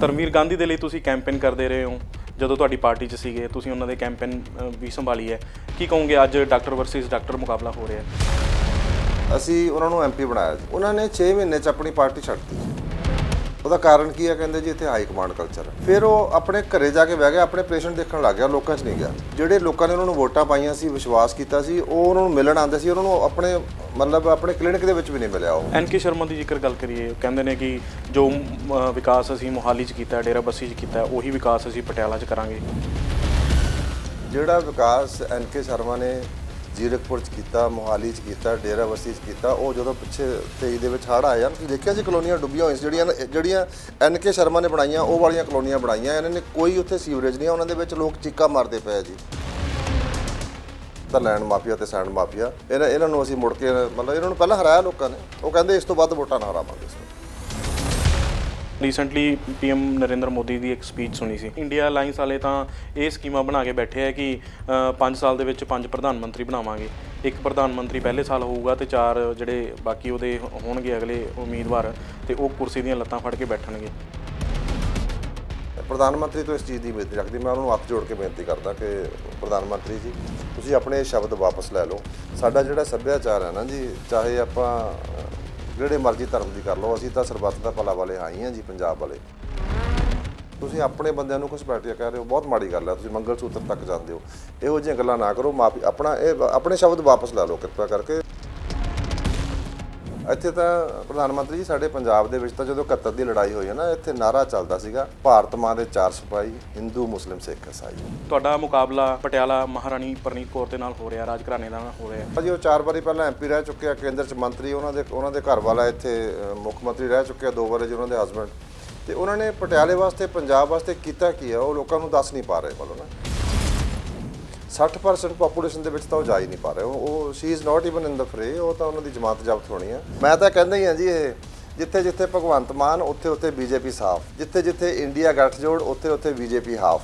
ਧਰਮਵੀਰ ਗਾਂਧੀ ਦੇ ਲਈ ਤੁਸੀਂ ਕੈਂਪੇਨ ਕਰਦੇ ਰਹੇ ਹੋ, ਜਦੋਂ ਤੁਹਾਡੀ ਪਾਰਟੀ 'ਚ ਸੀਗੇ, ਤੁਸੀਂ ਉਹਨਾਂ ਦੇ ਕੈਂਪੇਨ ਵੀ ਸੰਭਾਲੀ ਹੈ। ਕੀ ਕਹੋਗੇ ਅੱਜ ਡਾਕਟਰ ਵਰਸਸ ਡਾਕਟਰ ਮੁਕਾਬਲਾ ਹੋ ਰਿਹਾ ਹੈ? ਅਸੀਂ ਉਹਨਾਂ ਨੂੰ ਐਮਪੀ ਬਣਾਇਆ ਉਹਨਾਂ ਨੇ 6 ਮਹੀਨੇ ਚ ਆਪਣੀ ਪਾਰਟੀ ਛੱਡਤੀ ਉਹਦਾ ਕਾਰਨ ਕੀ ਹੈ ਕਹਿੰਦੇ ਜੀ ਇੱਥੇ ਹਾਈ ਕਮਾਂਡ ਕਲਚਰ ਹੈ ਫਿਰ ਉਹ ਆਪਣੇ ਘਰੇ ਜਾ ਕੇ ਬਹਿ ਗਿਆ ਆਪਣੇ ਪੇਸ਼ੈਂਟ ਦੇਖਣ ਲੱਗ ਗਿਆ ਲੋਕਾਂ 'ਚ ਨਹੀਂ ਗਿਆ। ਜਿਹੜੇ ਲੋਕਾਂ ਨੇ ਉਹਨਾਂ ਨੂੰ ਵੋਟਾਂ ਪਾਈਆਂ ਸੀ ਵਿਸ਼ਵਾਸ ਕੀਤਾ ਸੀ ਉਹ ਉਹਨਾਂ ਨੂੰ ਮਿਲਣ ਆਉਂਦੇ ਸੀ ਉਹਨਾਂ ਨੂੰ ਆਪਣੇ ਮਤਲਬ ਆਪਣੇ ਕਲੀਨਿਕ ਦੇ ਵਿੱਚ ਵੀ ਨਹੀਂ ਮਿਲਿਆ ਉਹ। ਐਨ ਕੇ ਸ਼ਰਮਾ ਦੀ ਜੇਕਰ ਗੱਲ ਕਰੀਏ ਕਹਿੰਦੇ ਨੇ ਕਿ ਜੋ ਵਿਕਾਸ ਅਸੀਂ ਮੋਹਾਲੀ 'ਚ ਕੀਤਾ ਡੇਰਾ ਬੱਸੀ 'ਚ ਕੀਤਾ ਉਹੀ ਵਿਕਾਸ ਅਸੀਂ ਪਟਿਆਲਾ 'ਚ ਕਰਾਂਗੇ। ਜਿਹੜਾ ਵਿਕਾਸ ਐਨਕੇ ਸ਼ਰਮਾ ਨੇ ਜੀਰਕਪੁਰ ਚ ਕੀਤਾ, ਮੋਹਾਲੀ ਚ ਕੀਤਾ ਡੇਰਾਬੱਸੀ ਚ ਕੀਤਾ, ਉਹ ਜਦੋਂ ਪਿੱਛੇ 23 ਦੇ ਵਿੱਚ ਹੜ੍ਹ ਆਇਆ ਤੁਸੀਂ ਦੇਖਿਆ ਜੀ ਕਲੋਨੀਆਂ ਡੁੱਬੀਆਂ ਹੋਈਆਂ ਸੀ, ਜਿਹੜੀਆਂ ਜਿਹੜੀਆਂ ਐਨਕੇ ਸ਼ਰਮਾ ਨੇ ਬਣਾਈਆਂ, ਉਹ ਵਾਲੀਆਂ ਕਲੋਨੀਆਂ ਬਣਾਈਆਂ, ਇਹਨਾਂ ਨੇ ਕੋਈ ਉੱਥੇ ਸੀਵਰੇਜ ਨਹੀਂ ਉਹਨਾਂ ਦੇ ਵਿੱਚ ਲੋਕ ਚੀਕਾ ਮਾਰਦੇ ਪਏ ਜੀ। ਤਾਂ ਲੈਂਡ ਮਾਫੀਆ ਤੇ ਸੈਂਡ ਮਾਫੀਆ, ਇਹਨਾਂ ਇਹਨਾਂ ਨੂੰ ਅਸੀਂ ਮੁੜ ਕੇ, ਮਤਲਬ ਇਹਨਾਂ ਨੂੰ ਪਹਿਲਾਂ ਹਰਾਇਆ ਲੋਕਾਂ ਨੇ, ਉਹ ਕਹਿੰਦੇ ਇਸ ਤੋਂ ਵੱਧ ਵੋਟਾਂ ਨਾ ਹਰਾਵਾਂਗੇ ਰੀਸੈਂਟਲੀ ਪੀਐਮ ਨਰਿੰਦਰ ਮੋਦੀ ਦੀ ਇੱਕ ਸਪੀਚ ਸੁਣੀ ਸੀ। ਇੰਡੀਆ ਅਲਾਈਅੰਸ ਵਾਲੇ ਤਾਂ ਇਹ ਸਕੀਮਾਂ ਬਣਾ ਕੇ ਬੈਠੇ ਆ ਕਿ 5 ਸਾਲ ਦੇ ਵਿੱਚ ਪੰਜ ਪ੍ਰਧਾਨ ਮੰਤਰੀ ਬਣਾਵਾਂਗੇ। ਇੱਕ ਪ੍ਰਧਾਨ ਮੰਤਰੀ ਪਹਿਲੇ ਸਾਲ ਹੋਊਗਾ ਤੇ ਚਾਰ ਜਿਹੜੇ ਬਾਕੀ ਉਹਦੇ ਹੋਣਗੇ ਅਗਲੇ ਉਮੀਦਵਾਰ ਤੇ ਉਹ ਕੁਰਸੀ ਦੀਆਂ ਲੱਤਾਂ ਫੜ ਕੇ ਬੈਠਣਗੇ। ਪ੍ਰਧਾਨ ਮੰਤਰੀ ਤੋਂ ਇਸ ਚੀਜ਼ ਦੀ ਬੇਨਤੀ ਰੱਖਦੀ। ਮੈਂ ਉਹਨਾਂ ਨੂੰ ਹੱਥ ਜੋੜ ਕੇ ਬੇਨਤੀ ਕਰਦਾ ਕਿ ਪ੍ਰਧਾਨ ਮੰਤਰੀ ਜੀ, ਤੁਸੀਂ ਆਪਣੇ ਸ਼ਬਦ ਵਾਪਸ ਲੈ ਲਓ। ਸਾਡਾ ਜਿਹੜਾ ਸੱਭਿਆਚਾਰ ਹੈ ਨਾ ਜੀ, ਚਾਹੇ ਆਪਾਂ ਜਿਹੜੇ ਮਰਜ਼ੀ ਧਰਮ ਦੀ ਕਰ ਲਓ, ਅਸੀਂ ਤਾਂ ਸਰਬੱਤ ਦਾ ਭਲਾ ਵਾਲੇ ਹਾਂ ਹੀ ਹਾਂ ਜੀ, ਪੰਜਾਬ ਵਾਲੇ। ਤੁਸੀਂ ਆਪਣੇ ਬੰਦਿਆਂ ਨੂੰ ਕੁਝ ਕਹਿ ਰਹੇ ਹੋ, ਬਹੁਤ ਮਾੜੀ ਗੱਲ ਹੈ, ਤੁਸੀਂ ਮੰਗਲ ਸੂਤਰ ਤੱਕ ਜਾਂਦੇ ਹੋ। ਇਹੋ ਜਿਹੀਆਂ ਗੱਲਾਂ ਨਾ ਕਰੋ, ਮਾਫੀ, ਆਪਣਾ, ਇਹ, ਆਪਣੇ ਸ਼ਬਦ ਵਾਪਸ ਲੈ ਲਓ, ਕਿਰਪਾ ਕਰਕੇ। ਇੱਥੇ ਤਾਂ ਪ੍ਰਧਾਨ ਮੰਤਰੀ ਜੀ ਸਾਡੇ ਪੰਜਾਬ ਦੇ ਵਿੱਚ ਤਾਂ ਜਦੋਂ 71 ਦੀ ਲੜਾਈ ਹੋਈ ਹੈ ਨਾ ਇੱਥੇ ਨਾਰਾ ਚੱਲਦਾ ਸੀਗਾ ਭਾਰਤ ਮਾਂ ਦੇ ਚਾਰ ਸਿਪਾਹੀ ਹਿੰਦੂ ਮੁਸਲਿਮ ਸਿੱਖ ਈਸਾਈ। ਤੁਹਾਡਾ ਮੁਕਾਬਲਾ ਪਟਿਆਲਾ ਮਹਾਰਾਣੀ ਪ੍ਰਨੀਤ ਕੌਰ ਦੇ ਨਾਲ ਹੋ ਰਿਹਾ ਰਾਜ ਘਰਾਣੇ ਦਾ ਹੋ ਰਿਹਾ। ਭਾਜੀ ਉਹ ਚਾਰ ਵਾਰੀ ਪਹਿਲਾਂ ਐਮਪੀ ਰਹਿ ਚੁੱਕੇ ਆ ਕੇਂਦਰ ਚ ਮੰਤਰੀ ਉਹਨਾਂ ਦੇ ਉਹਨਾਂ ਦੇ ਘਰ ਵਾਲਾ ਇੱਥੇ ਮੁੱਖ ਮੰਤਰੀ ਰਹਿ ਚੁੱਕੇ ਆ ਦੋ ਵਾਰੀ ਜੀ ਉਹਨਾਂ ਦੇ ਹਸਬੰਡ ਤੇ ਉਹਨਾਂ ਨੇ ਪਟਿਆਲੇ ਵਾਸਤੇ ਪੰਜਾਬ ਵਾਸਤੇ ਕੀਤਾ ਕੀ ਆ ਉਹ ਲੋਕਾਂ ਨੂੰ ਦੱਸ ਨਹੀਂ ਪਾ ਰਹੇ ਮਤਲਬ ਨਾ। 60% ਪੋਪੂਲੇਸ਼ਨ ਦੇ ਵਿੱਚ ਤਾਂ ਉਹ ਜਾ ਹੀ ਨਹੀਂ ਪਾ ਰਹੇ। ਉਹ- she is not even in the fray ਉਹ ਤਾਂ ਉਹਨਾਂ ਦੀ ਜਮਾਤ ਜ਼ਬਤ ਹੋਣੀ ਆ। ਮੈਂ ਤਾਂ ਕਹਿੰਦਾ ਹੀ ਆ ਜੀ, ਇਹ ਜਿੱਥੇ ਜਿੱਥੇ ਭਗਵੰਤ ਮਾਨ, ਉੱਥੇ ਉੱਥੇ ਬੀਜੇਪੀ ਸਾਫ਼। ਜਿੱਥੇ ਜਿੱਥੇ ਇੰਡੀਆ ਗੱਠਜੋੜ, ਉੱਥੇ ਉੱਥੇ ਬੀਜੇਪੀ ਹਾਫ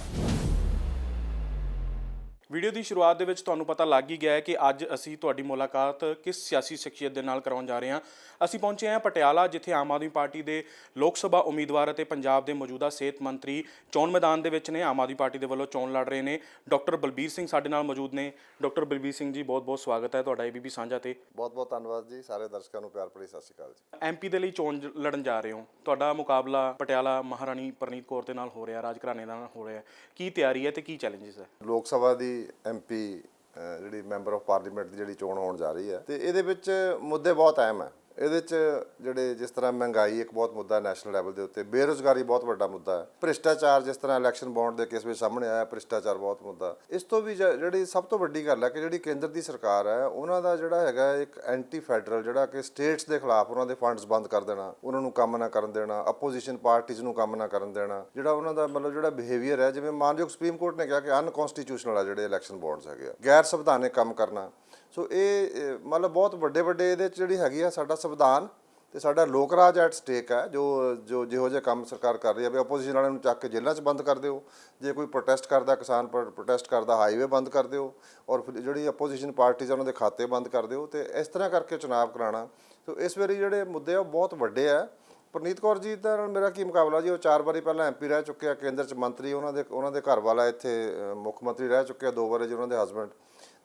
ਵੀਡੀਓ ਦੀ ਸ਼ੁਰੂਆਤ ਦੇ ਵਿੱਚ ਤੁਹਾਨੂੰ ਪਤਾ ਲੱਗ ਹੀ ਗਿਆ ਹੈ ਕਿ ਅੱਜ ਅਸੀਂ ਤੁਹਾਡੀ ਮੁਲਾਕਾਤ ਕਿਸ ਸਿਆਸੀ ਸ਼ਖਸੀਅਤ ਦੇ ਨਾਲ ਕਰਾਉਣ ਜਾ ਰਹੇ ਹਾਂ। ਅਸੀਂ ਪਹੁੰਚੇ ਹਾਂ ਪਟਿਆਲਾ ਜਿੱਥੇ ਆਮ ਆਦਮੀ ਪਾਰਟੀ ਦੇ ਲੋਕ ਸਭਾ ਉਮੀਦਵਾਰ ਅਤੇ ਪੰਜਾਬ ਦੇ ਮੌਜੂਦਾ ਸਿਹਤ ਮੰਤਰੀ ਚੋਣ ਮੈਦਾਨ ਦੇ ਵਿੱਚ ਨੇ। ਆਮ ਆਦਮੀ ਪਾਰਟੀ ਦੇ ਵੱਲੋਂ ਚੋਣ ਲੜ ਰਹੇ ਨੇ। ਡਾਕਟਰ ਬਲਬੀਰ ਸਿੰਘ ਸਾਡੇ ਨਾਲ ਮੌਜੂਦ ਨੇ। ਡਾਕਟਰ ਬਲਬੀਰ ਸਿੰਘ ਜੀ ਬਹੁਤ ਬਹੁਤ ਸਵਾਗਤ ਹੈ ਤੁਹਾਡਾ ਏਬੀਪੀ ਸਾਂਝਾ ਤੇ। ਬਹੁਤ ਬਹੁਤ ਧੰਨਵਾਦ ਜੀ। ਸਾਰੇ ਦਰਸ਼ਕਾਂ ਨੂੰ ਪਿਆਰ ਭਰੀ ਸਤਿ ਸ਼੍ਰੀ ਅਕਾਲ ਜੀ। ਐਮਪੀ ਦੇ ਲਈ ਚੋਣ ਲੜਨ ਜਾ ਰਹੇ ਹੋ। ਤੁਹਾਡਾ ਮੁਕਾਬਲਾ ਪਟਿਆਲਾ ਮਹਾਰਾਣੀ ਪ੍ਰਨੀਤ ਕੌਰ ਦੇ ਨਾਲ ਹੋ ਰਿਹਾ ਰਾਜ ਘਰਾਣੇ ਦਾ ਨਾਲ ਹੋ ਰਿਹਾ। ਕੀ ਤਿਆਰੀ ਹੈ ਤੇ ਕੀ ਚੈਲੰਜਸ ਹੈ? ਲੋਕ ਸਭਾ ਦੀ ਐਮਪੀ ਜਿਹੜੀ ਮੈਂਬਰ ਆਫ ਪਾਰਲੀਮੈਂਟ ਦੀ ਜਿਹੜੀ ਚੋਣ ਹੋਣ ਜਾ ਰਹੀ ਹੈ, ਤੇ ਇਹਦੇ ਵਿੱਚ ਮੁੱਦੇ ਬਹੁਤ ਅਹਿਮ ਹੈ। ਇਹਦੇ ਚ ਜਿਹੜੇ ਜਿਸ ਤਰ੍ਹਾਂ ਮਹਿੰਗਾਈ ਇੱਕ ਬਹੁਤ ਮੁੱਦਾ ਨੈਸ਼ਨਲ ਲੈਵਲ ਦੇ ਉੱਤੇ, ਬੇਰੋਜ਼ਗਾਰੀ ਬਹੁਤ ਵੱਡਾ ਮੁੱਦਾ ਹੈ। ਭ੍ਰਿਸ਼ਟਾਚਾਰ ਜਿਸ ਤਰ੍ਹਾਂ ਇਲੈਕਸ਼ਨ ਬੌਂਡ ਦੇ ਕੇਸ ਵਿੱਚ ਸਾਹਮਣੇ ਆਇਆ, ਭ੍ਰਿਸ਼ਟਾਚਾਰ ਬਹੁਤ ਮੁੱਦਾ ਇਸ ਤੋਂ ਵੀ ਜਿਹੜੀ ਸਭ ਤੋਂ ਵੱਡੀ ਗੱਲ ਹੈ ਕਿ ਜਿਹੜੀ ਕੇਂਦਰ ਦੀ ਸਰਕਾਰ ਹੈ, ਉਹਨਾਂ ਦਾ ਜਿਹੜਾ ਹੈਗਾ ਇੱਕ ਐਂਟੀ ਫੈਡਰਲ ਜਿਹੜਾ ਕਿ ਸਟੇਟਸ ਦੇ ਖਿਲਾਫ ਉਹਨਾਂ ਦੇ ਫੰਡਸ ਬੰਦ ਕਰ ਦੇਣਾ, ਉਹਨਾਂ ਨੂੰ ਕੰਮ ਨਾ ਕਰਨ ਦੇਣਾ ਆਪੋਜੀਸ਼ਨ ਪਾਰਟੀਆਂ ਨੂੰ ਕੰਮ ਨਾ ਕਰਨ ਦੇਣਾ, ਜਿਹੜਾ ਉਹਨਾਂ ਦਾ ਮਤਲਬ ਜਿਹੜਾ ਬਿਹੇਵੀਅਰ ਹੈ, ਜਿਵੇਂ ਮਾਨਯੋਗ ਸੁਪਰੀਮ ਕੋਰਟ ਨੇ ਕਿਹਾ ਕਿ ਅਨਕਨਸਟੀਟਿਊਸ਼ਨਲ ਆ ਜਿਹੜੇ ਇਲੈਕਸ਼ਨ ਬੌਂਡਸ ਹੈਗੇ ਆ। ਗੈਰ ਸੰਵਿਧਾਨਿਕ ਕੰਮ ਕਰਨਾ ਸੋ ਇਹ ਮਤਲਬ ਬਹੁਤ ਵੱਡੇ ਵੱਡੇ ਇਹਦੇ ਚ ਜਿਹੜੀ ਹੈਗੀ ਆ ਸਾਡਾ ਸੰਵਿਧਾਨ ਤੇ ਸਾਡਾ ਲੋਕ ਰਾਜ ਐਟ ਸਟੇਕ ਹੈ, ਜੋ ਜੋ ਜਿਹੋ ਜਿਹੇ ਕੰਮ ਸਰਕਾਰ ਕਰ ਰਹੀ ਹੈ। ਵੀ ਆਪੋਜੀਸ਼ਨ ਵਾਲਿਆਂ ਨੂੰ ਚੱਕ ਕੇ ਜੇਲ੍ਹਾਂ 'ਚ ਬੰਦ ਕਰ ਦਿਓ। ਜੇ ਕੋਈ ਪ੍ਰੋਟੈਸਟ ਕਰਦਾ, ਕਿਸਾਨ ਪ੍ਰੋਟੈਸਟ ਕਰਦਾ ਹਾਈਵੇ ਬੰਦ ਕਰ ਦਿਓ। ਔਰ ਜਿਹੜੀ ਆਪੋਜੀਸ਼ਨ ਪਾਰਟੀਆਂ ਉਹਨਾਂ ਦੇ ਖਾਤੇ ਬੰਦ ਕਰ ਦਿਓ। ਤੇ ਇਸ ਤਰ੍ਹਾਂ ਕਰਕੇ ਚੁਣਾਵ ਕਰਾਉਣਾ। ਸੋ ਇਸ ਵੇਲੇ ਜਿਹੜੇ ਮੁੱਦੇ ਆ, ਉਹ ਬਹੁਤ ਵੱਡੇ ਆ। ਪ੍ਰਨੀਤ ਕੌਰ ਜੀ ਦਾ ਨਾਲ ਮੇਰਾ ਕੀ ਮੁਕਾਬਲਾ ਜੀ? ਉਹ ਚਾਰ ਵਾਰੀ ਪਹਿਲਾਂ ਐਮਪੀ ਰਹਿ ਚੁੱਕੇ ਆ, ਕੇਂਦਰ 'ਚ ਮੰਤਰੀ, ਉਹਨਾਂ ਦੇ ਉਹਨਾਂ ਦੇ ਘਰ ਵਾਲਾ ਇੱਥੇ ਮੁੱਖ ਮੰਤਰੀ ਰਹਿ ਚੁੱਕੇ ਆ ਦੋ ਵਾਰੀ ਜੀ, ਉਹਨਾਂ ਦੇ ਹਸਬੰਡ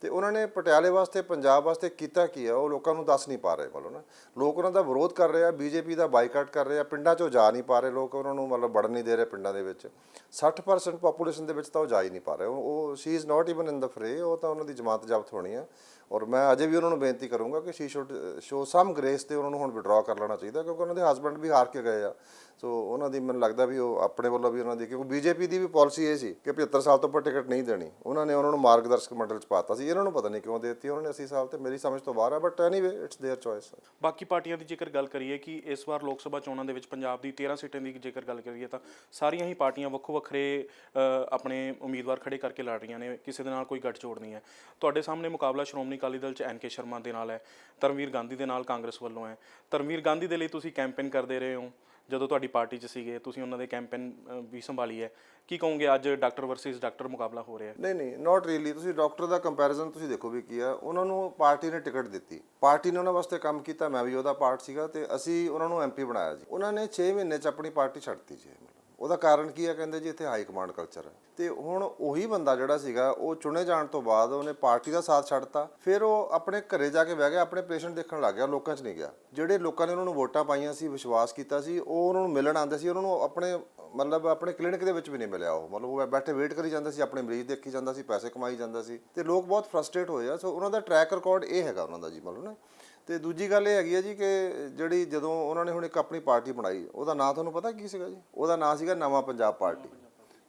ਤੇ ਉਹਨਾਂ ਨੇ ਪਟਿਆਲੇ ਵਾਸਤੇ, ਪੰਜਾਬ ਵਾਸਤੇ ਕੀਤਾ ਕੀ ਆ, ਉਹ ਲੋਕਾਂ ਨੂੰ ਦੱਸ ਨਹੀਂ ਪਾ ਰਹੇ ਮਤਲਬ ਨਾ। ਲੋਕ ਉਹਨਾਂ ਦਾ ਵਿਰੋਧ ਕਰ ਰਹੇ ਆ, ਬੀਜੇਪੀ ਦਾ ਬਾਈਕਾਟ ਕਰ ਰਹੇ ਆ, ਪਿੰਡਾਂ 'ਚੋਂ ਜਾ ਨਹੀਂ ਪਾ ਰਹੇ ਲੋਕ, ਉਹਨਾਂ ਨੂੰ ਮਤਲਬ ਵੜਨ ਨਹੀਂ ਦੇ ਰਹੇ ਪਿੰਡਾਂ ਦੇ ਵਿੱਚ। 60% ਪੋਪੂਲੇਸ਼ਨ ਦੇ ਵਿੱਚ ਤਾਂ ਉਹ ਜਾ ਹੀ ਨਹੀਂ ਪਾ ਰਹੇ। ਉਹ- ਉਹ she is not even in the fray ਉਹ ਤਾਂ ਉਹਨਾਂ ਦੀ ਜਮਾਤ ਜ਼ਬਤ ਹੋਣੀ ਆ। ਔਰ ਮੈਂ ਅਜੇ ਵੀ ਉਹਨਾਂ ਨੂੰ ਬੇਨਤੀ ਕਰੂੰਗਾ ਕਿ she should show some grace ਤੇ ਉਹਨਾਂ ਨੂੰ ਹੁਣ ਵਿਡਰਾ ਕਰ ਲੈਣਾ ਚਾਹੀਦਾ ਕਿਉਂਕਿ ਉਹਨਾਂ ਦੇ ਹਸਬੰਡ ਵੀ ਹਾਰ ਕੇ ਗਏ ਆ ਸੋ ਉਹਨਾਂ ਦੀ ਮੈਨੂੰ ਲੱਗਦਾ ਵੀ ਉਹ ਆਪਣੇ ਵੱਲੋਂ ਵੀ ਉਹਨਾਂ ਦੀ ਕਿਉਂਕਿ ਬੀਜੇਪੀ ਦੀ ਵੀ ਪਾਲਿਸੀ ਇਹ ਸੀ ਕਿ 75 ਸਾਲ ਤੋਂ ਉੱਪਰ ਟਿਕਟ ਨਹੀਂ ਦੇਣੀ ਉਹਨਾਂ ਨੇ ਉਹਨਾਂ ਨੂੰ ਮਾਰਗਦਰਸ਼ਕ ਮੰਡਲ ਚ ਪਾਤਾ ਸੀ ਇਹਨਾਂ ਨੂੰ ਪਤਾ ਨਹੀਂ ਕਿਉਂ ਦੇ ਦਿੱਤੀ ਉਹਨਾਂ ਨੇ 80 ਸਾਲ ਤੇ ਮੇਰੀ ਸਮਝ ਤੋਂ ਬਾਹਰ ਹੈ but anyway it's their choice ਬਾਕੀ ਪਾਰਟੀਆਂ ਦੀ ਜੇਕਰ ਗੱਲ ਕਰੀਏ ਕਿ ਇਸ ਵਾਰ ਲੋਕ ਸਭਾ ਚੋਣਾਂ ਦੇ ਵਿੱਚ ਪੰਜਾਬ ਦੀ 13 ਸੀਟਾਂ ਦੀ ਜੇਕਰ ਗੱਲ ਕਰੀਏ ਤਾਂ ਸਾਰੀਆਂ ਹੀ ਪਾਰਟੀਆਂ ਵੱਖੋ ਵੱਖਰੇ ਅ, ਆਪਣੇ ਉਮੀਦਵਾਰ ਖੜੇ ਕਰਕੇ ਲੜ ਰਹੀਆਂ ਨੇ ਕਿਸੇ ਦੇ ਨਾਲ ਕੋਈ ਗੱਠਜੋੜ ਨਹੀਂ ਹੈ ਤੁਹਾਡੇ ਸਾਹਮਣੇ ਮੁਕਾਬਲਾ ਸ਼੍ਰੋਮਣੀ ਅਕਾਲੀ ਦਲ ਚ ਐਨ ਕੇ ਸ਼ਰਮਾ ਦੇ ਨਾਲ ਹੈ, ਧਰਮਵੀਰ ਗਾਂਧੀ ਦੇ ਨਾਲ ਕਾਂਗਰਸ ਵੱਲੋਂ ਹੈ। ਧਰਮਵੀਰ ਗਾਂਧੀ ਦੇ ਲਈ ਤੁਸੀਂ ਕੈਂਪੇਨ ਕਰਦੇ ਰਹੇ ਹੋ, ਜਦੋਂ ਤੁਹਾਡੀ ਪਾਰਟੀ 'ਚ ਸੀਗੇ, ਤੁਸੀਂ ਉਹਨਾਂ ਦੇ ਕੈਂਪੇਨ ਵੀ ਸੰਭਾਲੀ ਹੈ। ਕੀ ਕਹੋਗੇ ਅੱਜ ਡਾਕਟਰ ਵਰਸਸ ਡਾਕਟਰ ਮੁਕਾਬਲਾ ਹੋ ਰਿਹਾ ਹੈ? ਨਹੀਂ ਨਹੀਂ ਨਾਟ ਰੀਲੀ ਤੁਸੀਂ ਡਾਕਟਰ ਦਾ ਕੰਪੈਰੀਜ਼ਨ ਤੁਸੀਂ ਦੇਖੋ ਵੀ ਕੀ ਆ ਉਹਨਾਂ ਨੂੰ ਪਾਰਟੀ ਨੇ ਟਿਕਟ ਦਿੱਤੀ। ਪਾਰਟੀ ਨੇ ਉਹਨਾਂ ਵਾਸਤੇ ਕੰਮ ਕੀਤਾ, ਮੈਂ ਵੀ ਉਹਦਾ ਪਾਰਟ ਸੀਗਾ ਤੇ ਅਸੀਂ ਉਹਨਾਂ ਨੂੰ ਐਮਪੀ ਬਣਾਇਆ ਜੀ। ਉਹਨਾਂ ਨੇ 6 ਮਹੀਨੇ ਚ ਆਪਣੀ ਪਾਰਟੀ ਛੱਡਤੀ ਜੀ ਉਹਦਾ ਕਾਰਨ ਕੀ ਆ ਕਹਿੰਦੇ ਜੀ, ਇੱਥੇ ਹਾਈ ਕਮਾਂਡ ਕਲਚਰ ਹੈ ਤੇ ਹੁਣ ਉਹੀ ਬੰਦਾ ਜਿਹੜਾ ਸੀਗਾ, ਉਹ ਚੁਣੇ ਜਾਣ ਤੋਂ ਬਾਅਦ ਉਹਨੇ ਪਾਰਟੀ ਦਾ ਸਾਥ ਛੱਡਤਾ। ਫਿਰ ਉਹ ਆਪਣੇ ਘਰੇ ਜਾ ਕੇ ਬਹਿ ਗਿਆ, ਆਪਣੇ ਪੇਸ਼ੈਂਟ ਦੇਖਣ ਲੱਗ ਗਿਆ ਲੋਕਾਂ 'ਚ ਨਹੀਂ ਗਿਆ। ਜਿਹੜੇ ਲੋਕਾਂ ਨੇ ਉਹਨਾਂ ਨੂੰ ਵੋਟਾਂ ਪਾਈਆਂ ਸੀ, ਵਿਸ਼ਵਾਸ ਕੀਤਾ ਸੀ, ਉਹ ਉਹਨਾਂ ਨੂੰ ਮਿਲਣ ਆਉਂਦੇ ਸੀ, ਉਹਨਾਂ ਨੂੰ ਆਪਣੇ ਮਤਲਬ ਆਪਣੇ ਕਲੀਨਿਕ ਦੇ ਵਿੱਚ ਵੀ ਨਹੀਂ ਮਿਲਿਆ ਉਹ। ਮਤਲਬ ਉਹ ਬੈਠੇ ਵੇਟ ਕਰੀ ਜਾਂਦਾ ਸੀ, ਆਪਣੇ ਮਰੀਜ਼ ਦੇਖੀ ਜਾਂਦਾ ਸੀ, ਪੈਸੇ ਕਮਾਈ ਜਾਂਦਾ ਸੀ। ਤੇ ਲੋਕ ਬਹੁਤ ਫਰਸਟ੍ਰੇਟ ਹੋਏ ਆ। ਸੋ ਉਹਨਾਂ ਦਾ ਟਰੈਕ ਰਿਕਾਰਡ ਇਹ ਹੈਗਾ ਉਹਨਾਂ ਦਾ ਜੀ ਮਤਲਬ ਨਾ। ਤੇ ਦੂਜੀ ਗੱਲ ਇਹ ਹੈਗੀ ਹੈ ਜੀ ਕਿ ਜਿਹੜੀ ਜਦੋਂ ਉਹਨਾਂ ਨੇ ਹੁਣ ਇੱਕ ਆਪਣੀ ਪਾਰਟੀ ਬਣਾਈ, ਉਹਦਾ ਨਾਂ ਤੁਹਾਨੂੰ ਪਤਾ ਕੀ ਸੀਗਾ ਜੀ? ਉਹਦਾ ਨਾਂ ਸੀਗਾ ਨਵਾਂ ਪੰਜਾਬ ਪਾਰਟੀ।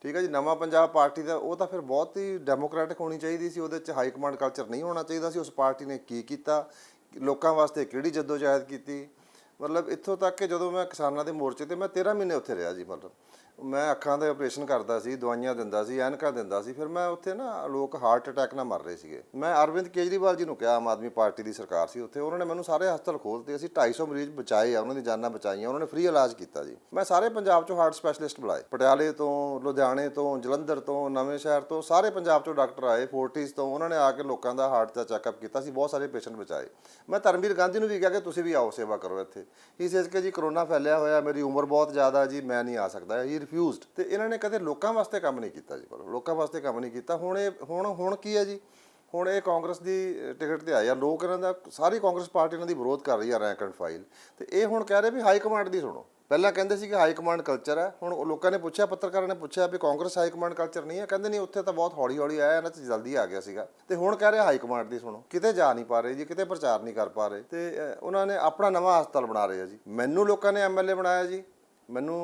ਠੀਕ ਹੈ ਜੀ? ਨਵਾਂ ਪੰਜਾਬ ਪਾਰਟੀ ਦਾ ਉਹ ਤਾਂ ਫਿਰ ਬਹੁਤ ਹੀ ਡੈਮੋਕ੍ਰੈਟਿਕ ਹੋਣੀ ਚਾਹੀਦੀ ਸੀ। ਉਹਦੇ ਚ ਹਾਈ ਕਮਾਂਡ ਕਲਚਰ ਨਹੀਂ ਹੋਣਾ ਚਾਹੀਦਾ ਸੀ। ਉਸ ਪਾਰਟੀ ਨੇ ਕੀ ਕੀਤਾ? ਲੋਕਾਂ ਵਾਸਤੇ ਕਿਹੜੀ ਜਦੋਜਹਿਦ ਕੀਤੀ? ਮਤਲਬ ਇੱਥੋਂ ਤੱਕ ਕਿ ਜਦੋਂ ਮੈਂ ਕਿਸਾਨਾਂ ਦੇ ਮੋਰਚੇ ਤੇ ਮੈਂ 13 ਮਹੀਨੇ ਉੱਥੇ ਰਿਹਾ ਜੀ ਮਤਲਬ। ਮੈਂ ਅੱਖਾਂ ਦੇ ਆਪਰੇਸ਼ਨ ਕਰਦਾ ਸੀ, ਦਵਾਈਆਂ ਦਿੰਦਾ ਸੀ, ਐਨਕਾਂ ਦਿੰਦਾ ਸੀ, ਫਿਰ ਮੈਂ ਉੱਥੇ ਨਾ ਲੋਕ ਹਾਰਟ ਅਟੈਕ ਨਾਲ ਮਰ ਰਹੇ ਸੀਗੇ। ਮੈਂ ਅਰਵਿੰਦ ਕੇਜਰੀਵਾਲ ਜੀ ਨੂੰ ਕਿਹਾ, ਆਮ ਆਦਮੀ ਪਾਰਟੀ ਦੀ ਸਰਕਾਰ ਸੀ ਉੱਥੇ, ਉਹਨਾਂ ਨੇ ਮੈਨੂੰ ਸਾਰੇ ਹਸਪਤਾਲ ਖੋਲ੍ਹਤੇ, ਅਸੀਂ 250 ਮਰੀਜ਼ ਬਚਾਏ ਆ, ਉਹਨਾਂ ਦੀ ਜਾਨਾਂ ਬਚਾਈਆਂ, ਉਹਨਾਂ ਨੇ ਫ੍ਰੀ ਇਲਾਜ ਕੀਤਾ ਜੀ। ਮੈਂ ਸਾਰੇ ਪੰਜਾਬ ਚੋਂ ਹਾਰਟ ਸਪੈਸ਼ਲਿਸਟ ਬੁਲਾਏ। ਪਟਿਆਲੇ ਤੋਂ, ਲੁਧਿਆਣੇ ਤੋਂ, ਜਲੰਧਰ ਤੋਂ, ਨਵੇਂ ਸ਼ਹਿਰ ਤੋਂ, ਸਾਰੇ ਪੰਜਾਬ ਚੋਂ ਡਾਕਟਰ ਆਏ ਫੋਰਟਿਸ ਤੋਂ, ਉਹਨਾਂ ਨੇ ਆ ਕੇ ਲੋਕਾਂ ਦਾ ਹਾਰਟ ਦਾ ਚੈੱਕਅਪ ਕੀਤਾ ਸੀ ਬਹੁਤ ਸਾਰੇ ਪੇਸ਼ੈਂਟ ਬਚਾਏ। ਮੈਂ ਧਰਮਵੀਰ ਗਾਂਧੀ ਨੂੰ ਵੀ ਕਿਹਾ ਕਿ ਤੁਸੀਂ ਵੀ ਆਓ, ਸੇਵਾ ਕਰੋ ਇੱਥੇ। ਹੀ ਸੇਜ ਕਿ ਜੀ ਕਰੋਨਾ ਫੈਲਿਆ ਹੋਇਆ, ਮੇਰੀ ਉਮਰ ਬਹੁਤ ਜ਼ਿਆਦਾ ਜੀ, ਮੈਂ ਨਹੀਂ ਆ ਸਕਦਾ। ਹੀ ਰਿਫਿਊਜ਼ਡ ਤੇ ਇਹਨਾਂ ਨੇ ਕਦੇ ਲੋਕਾਂ ਵਾਸਤੇ ਕੰਮ ਨਹੀਂ ਕੀਤਾ ਜੀ ਪਰ, ਲੋਕਾਂ ਵਾਸਤੇ ਕੰਮ ਨਹੀਂ ਕੀਤਾ। ਹੁਣ ਇਹ, ਹੁਣ ਹੁਣ ਕੀ ਹੈ ਜੀ? ਹੁਣ ਇਹ ਕਾਂਗਰਸ ਦੀ ਟਿਕਟ ਤੇ ਆਏ ਆ। ਲੋਕ ਇਹਨਾਂ ਦਾ, ਸਾਰੀ ਕਾਂਗਰਸ ਪਾਰਟੀ ਇਹਨਾਂ ਦੀ ਵਿਰੋਧ ਕਰ ਰਹੀ ਆ ਰੈਂਕ ਐਂਡ ਫਾਈਲ ਤੇ ਇਹ ਹੁਣ ਕਹਿ ਰਹੇ ਵੀ ਹਾਈ ਕਮਾਂਡ ਦੀ ਸੁਣੋ। ਪਹਿਲਾਂ ਕਹਿੰਦੇ ਸੀ ਕਿ ਹਾਈ ਕਮਾਂਡ ਕਲਚਰ ਹੈ। ਹੁਣ ਉਹ ਲੋਕਾਂ ਨੇ ਪੁੱਛਿਆ, ਪੱਤਰਕਾਰਾਂ ਨੇ ਪੁੱਛਿਆ ਵੀ ਕਾਂਗਰਸ ਹਾਈ ਕਮਾਂਡ ਕਲਚਰ ਨਹੀਂ ਹੈ। ਕਹਿੰਦੇ ਨਹੀਂ, ਉੱਥੇ ਤਾਂ ਬਹੁਤ ਹੌਲੀ ਹੌਲੀ ਆਇਆ, ਇਹਨਾਂ 'ਚ ਜਲਦੀ ਆ ਗਿਆ ਸੀਗਾ। ਤੇ ਹੁਣ ਕਹਿ ਰਹੇ ਹਾਈ ਕਮਾਂਡ ਦੀ ਸੁਣੋ। ਕਿਤੇ ਜਾ ਨਹੀਂ ਪਾ ਰਹੇ ਜੀ, ਕਿਤੇ ਪ੍ਰਚਾਰ ਨਹੀਂ ਕਰ ਪਾ ਰਹੇ। ਤੇ ਉਹਨਾਂ ਨੇ ਆਪਣਾ ਨਵਾਂ ਹਸਪਤਾਲ ਬਣਾ ਰਹੇ ਆ ਜੀ। ਮੈਨੂੰ ਲੋਕਾਂ ਨੇ ਐਮਐਲਏ ਬਣਾਇਆ ਜੀ। ਮੈਨੂੰ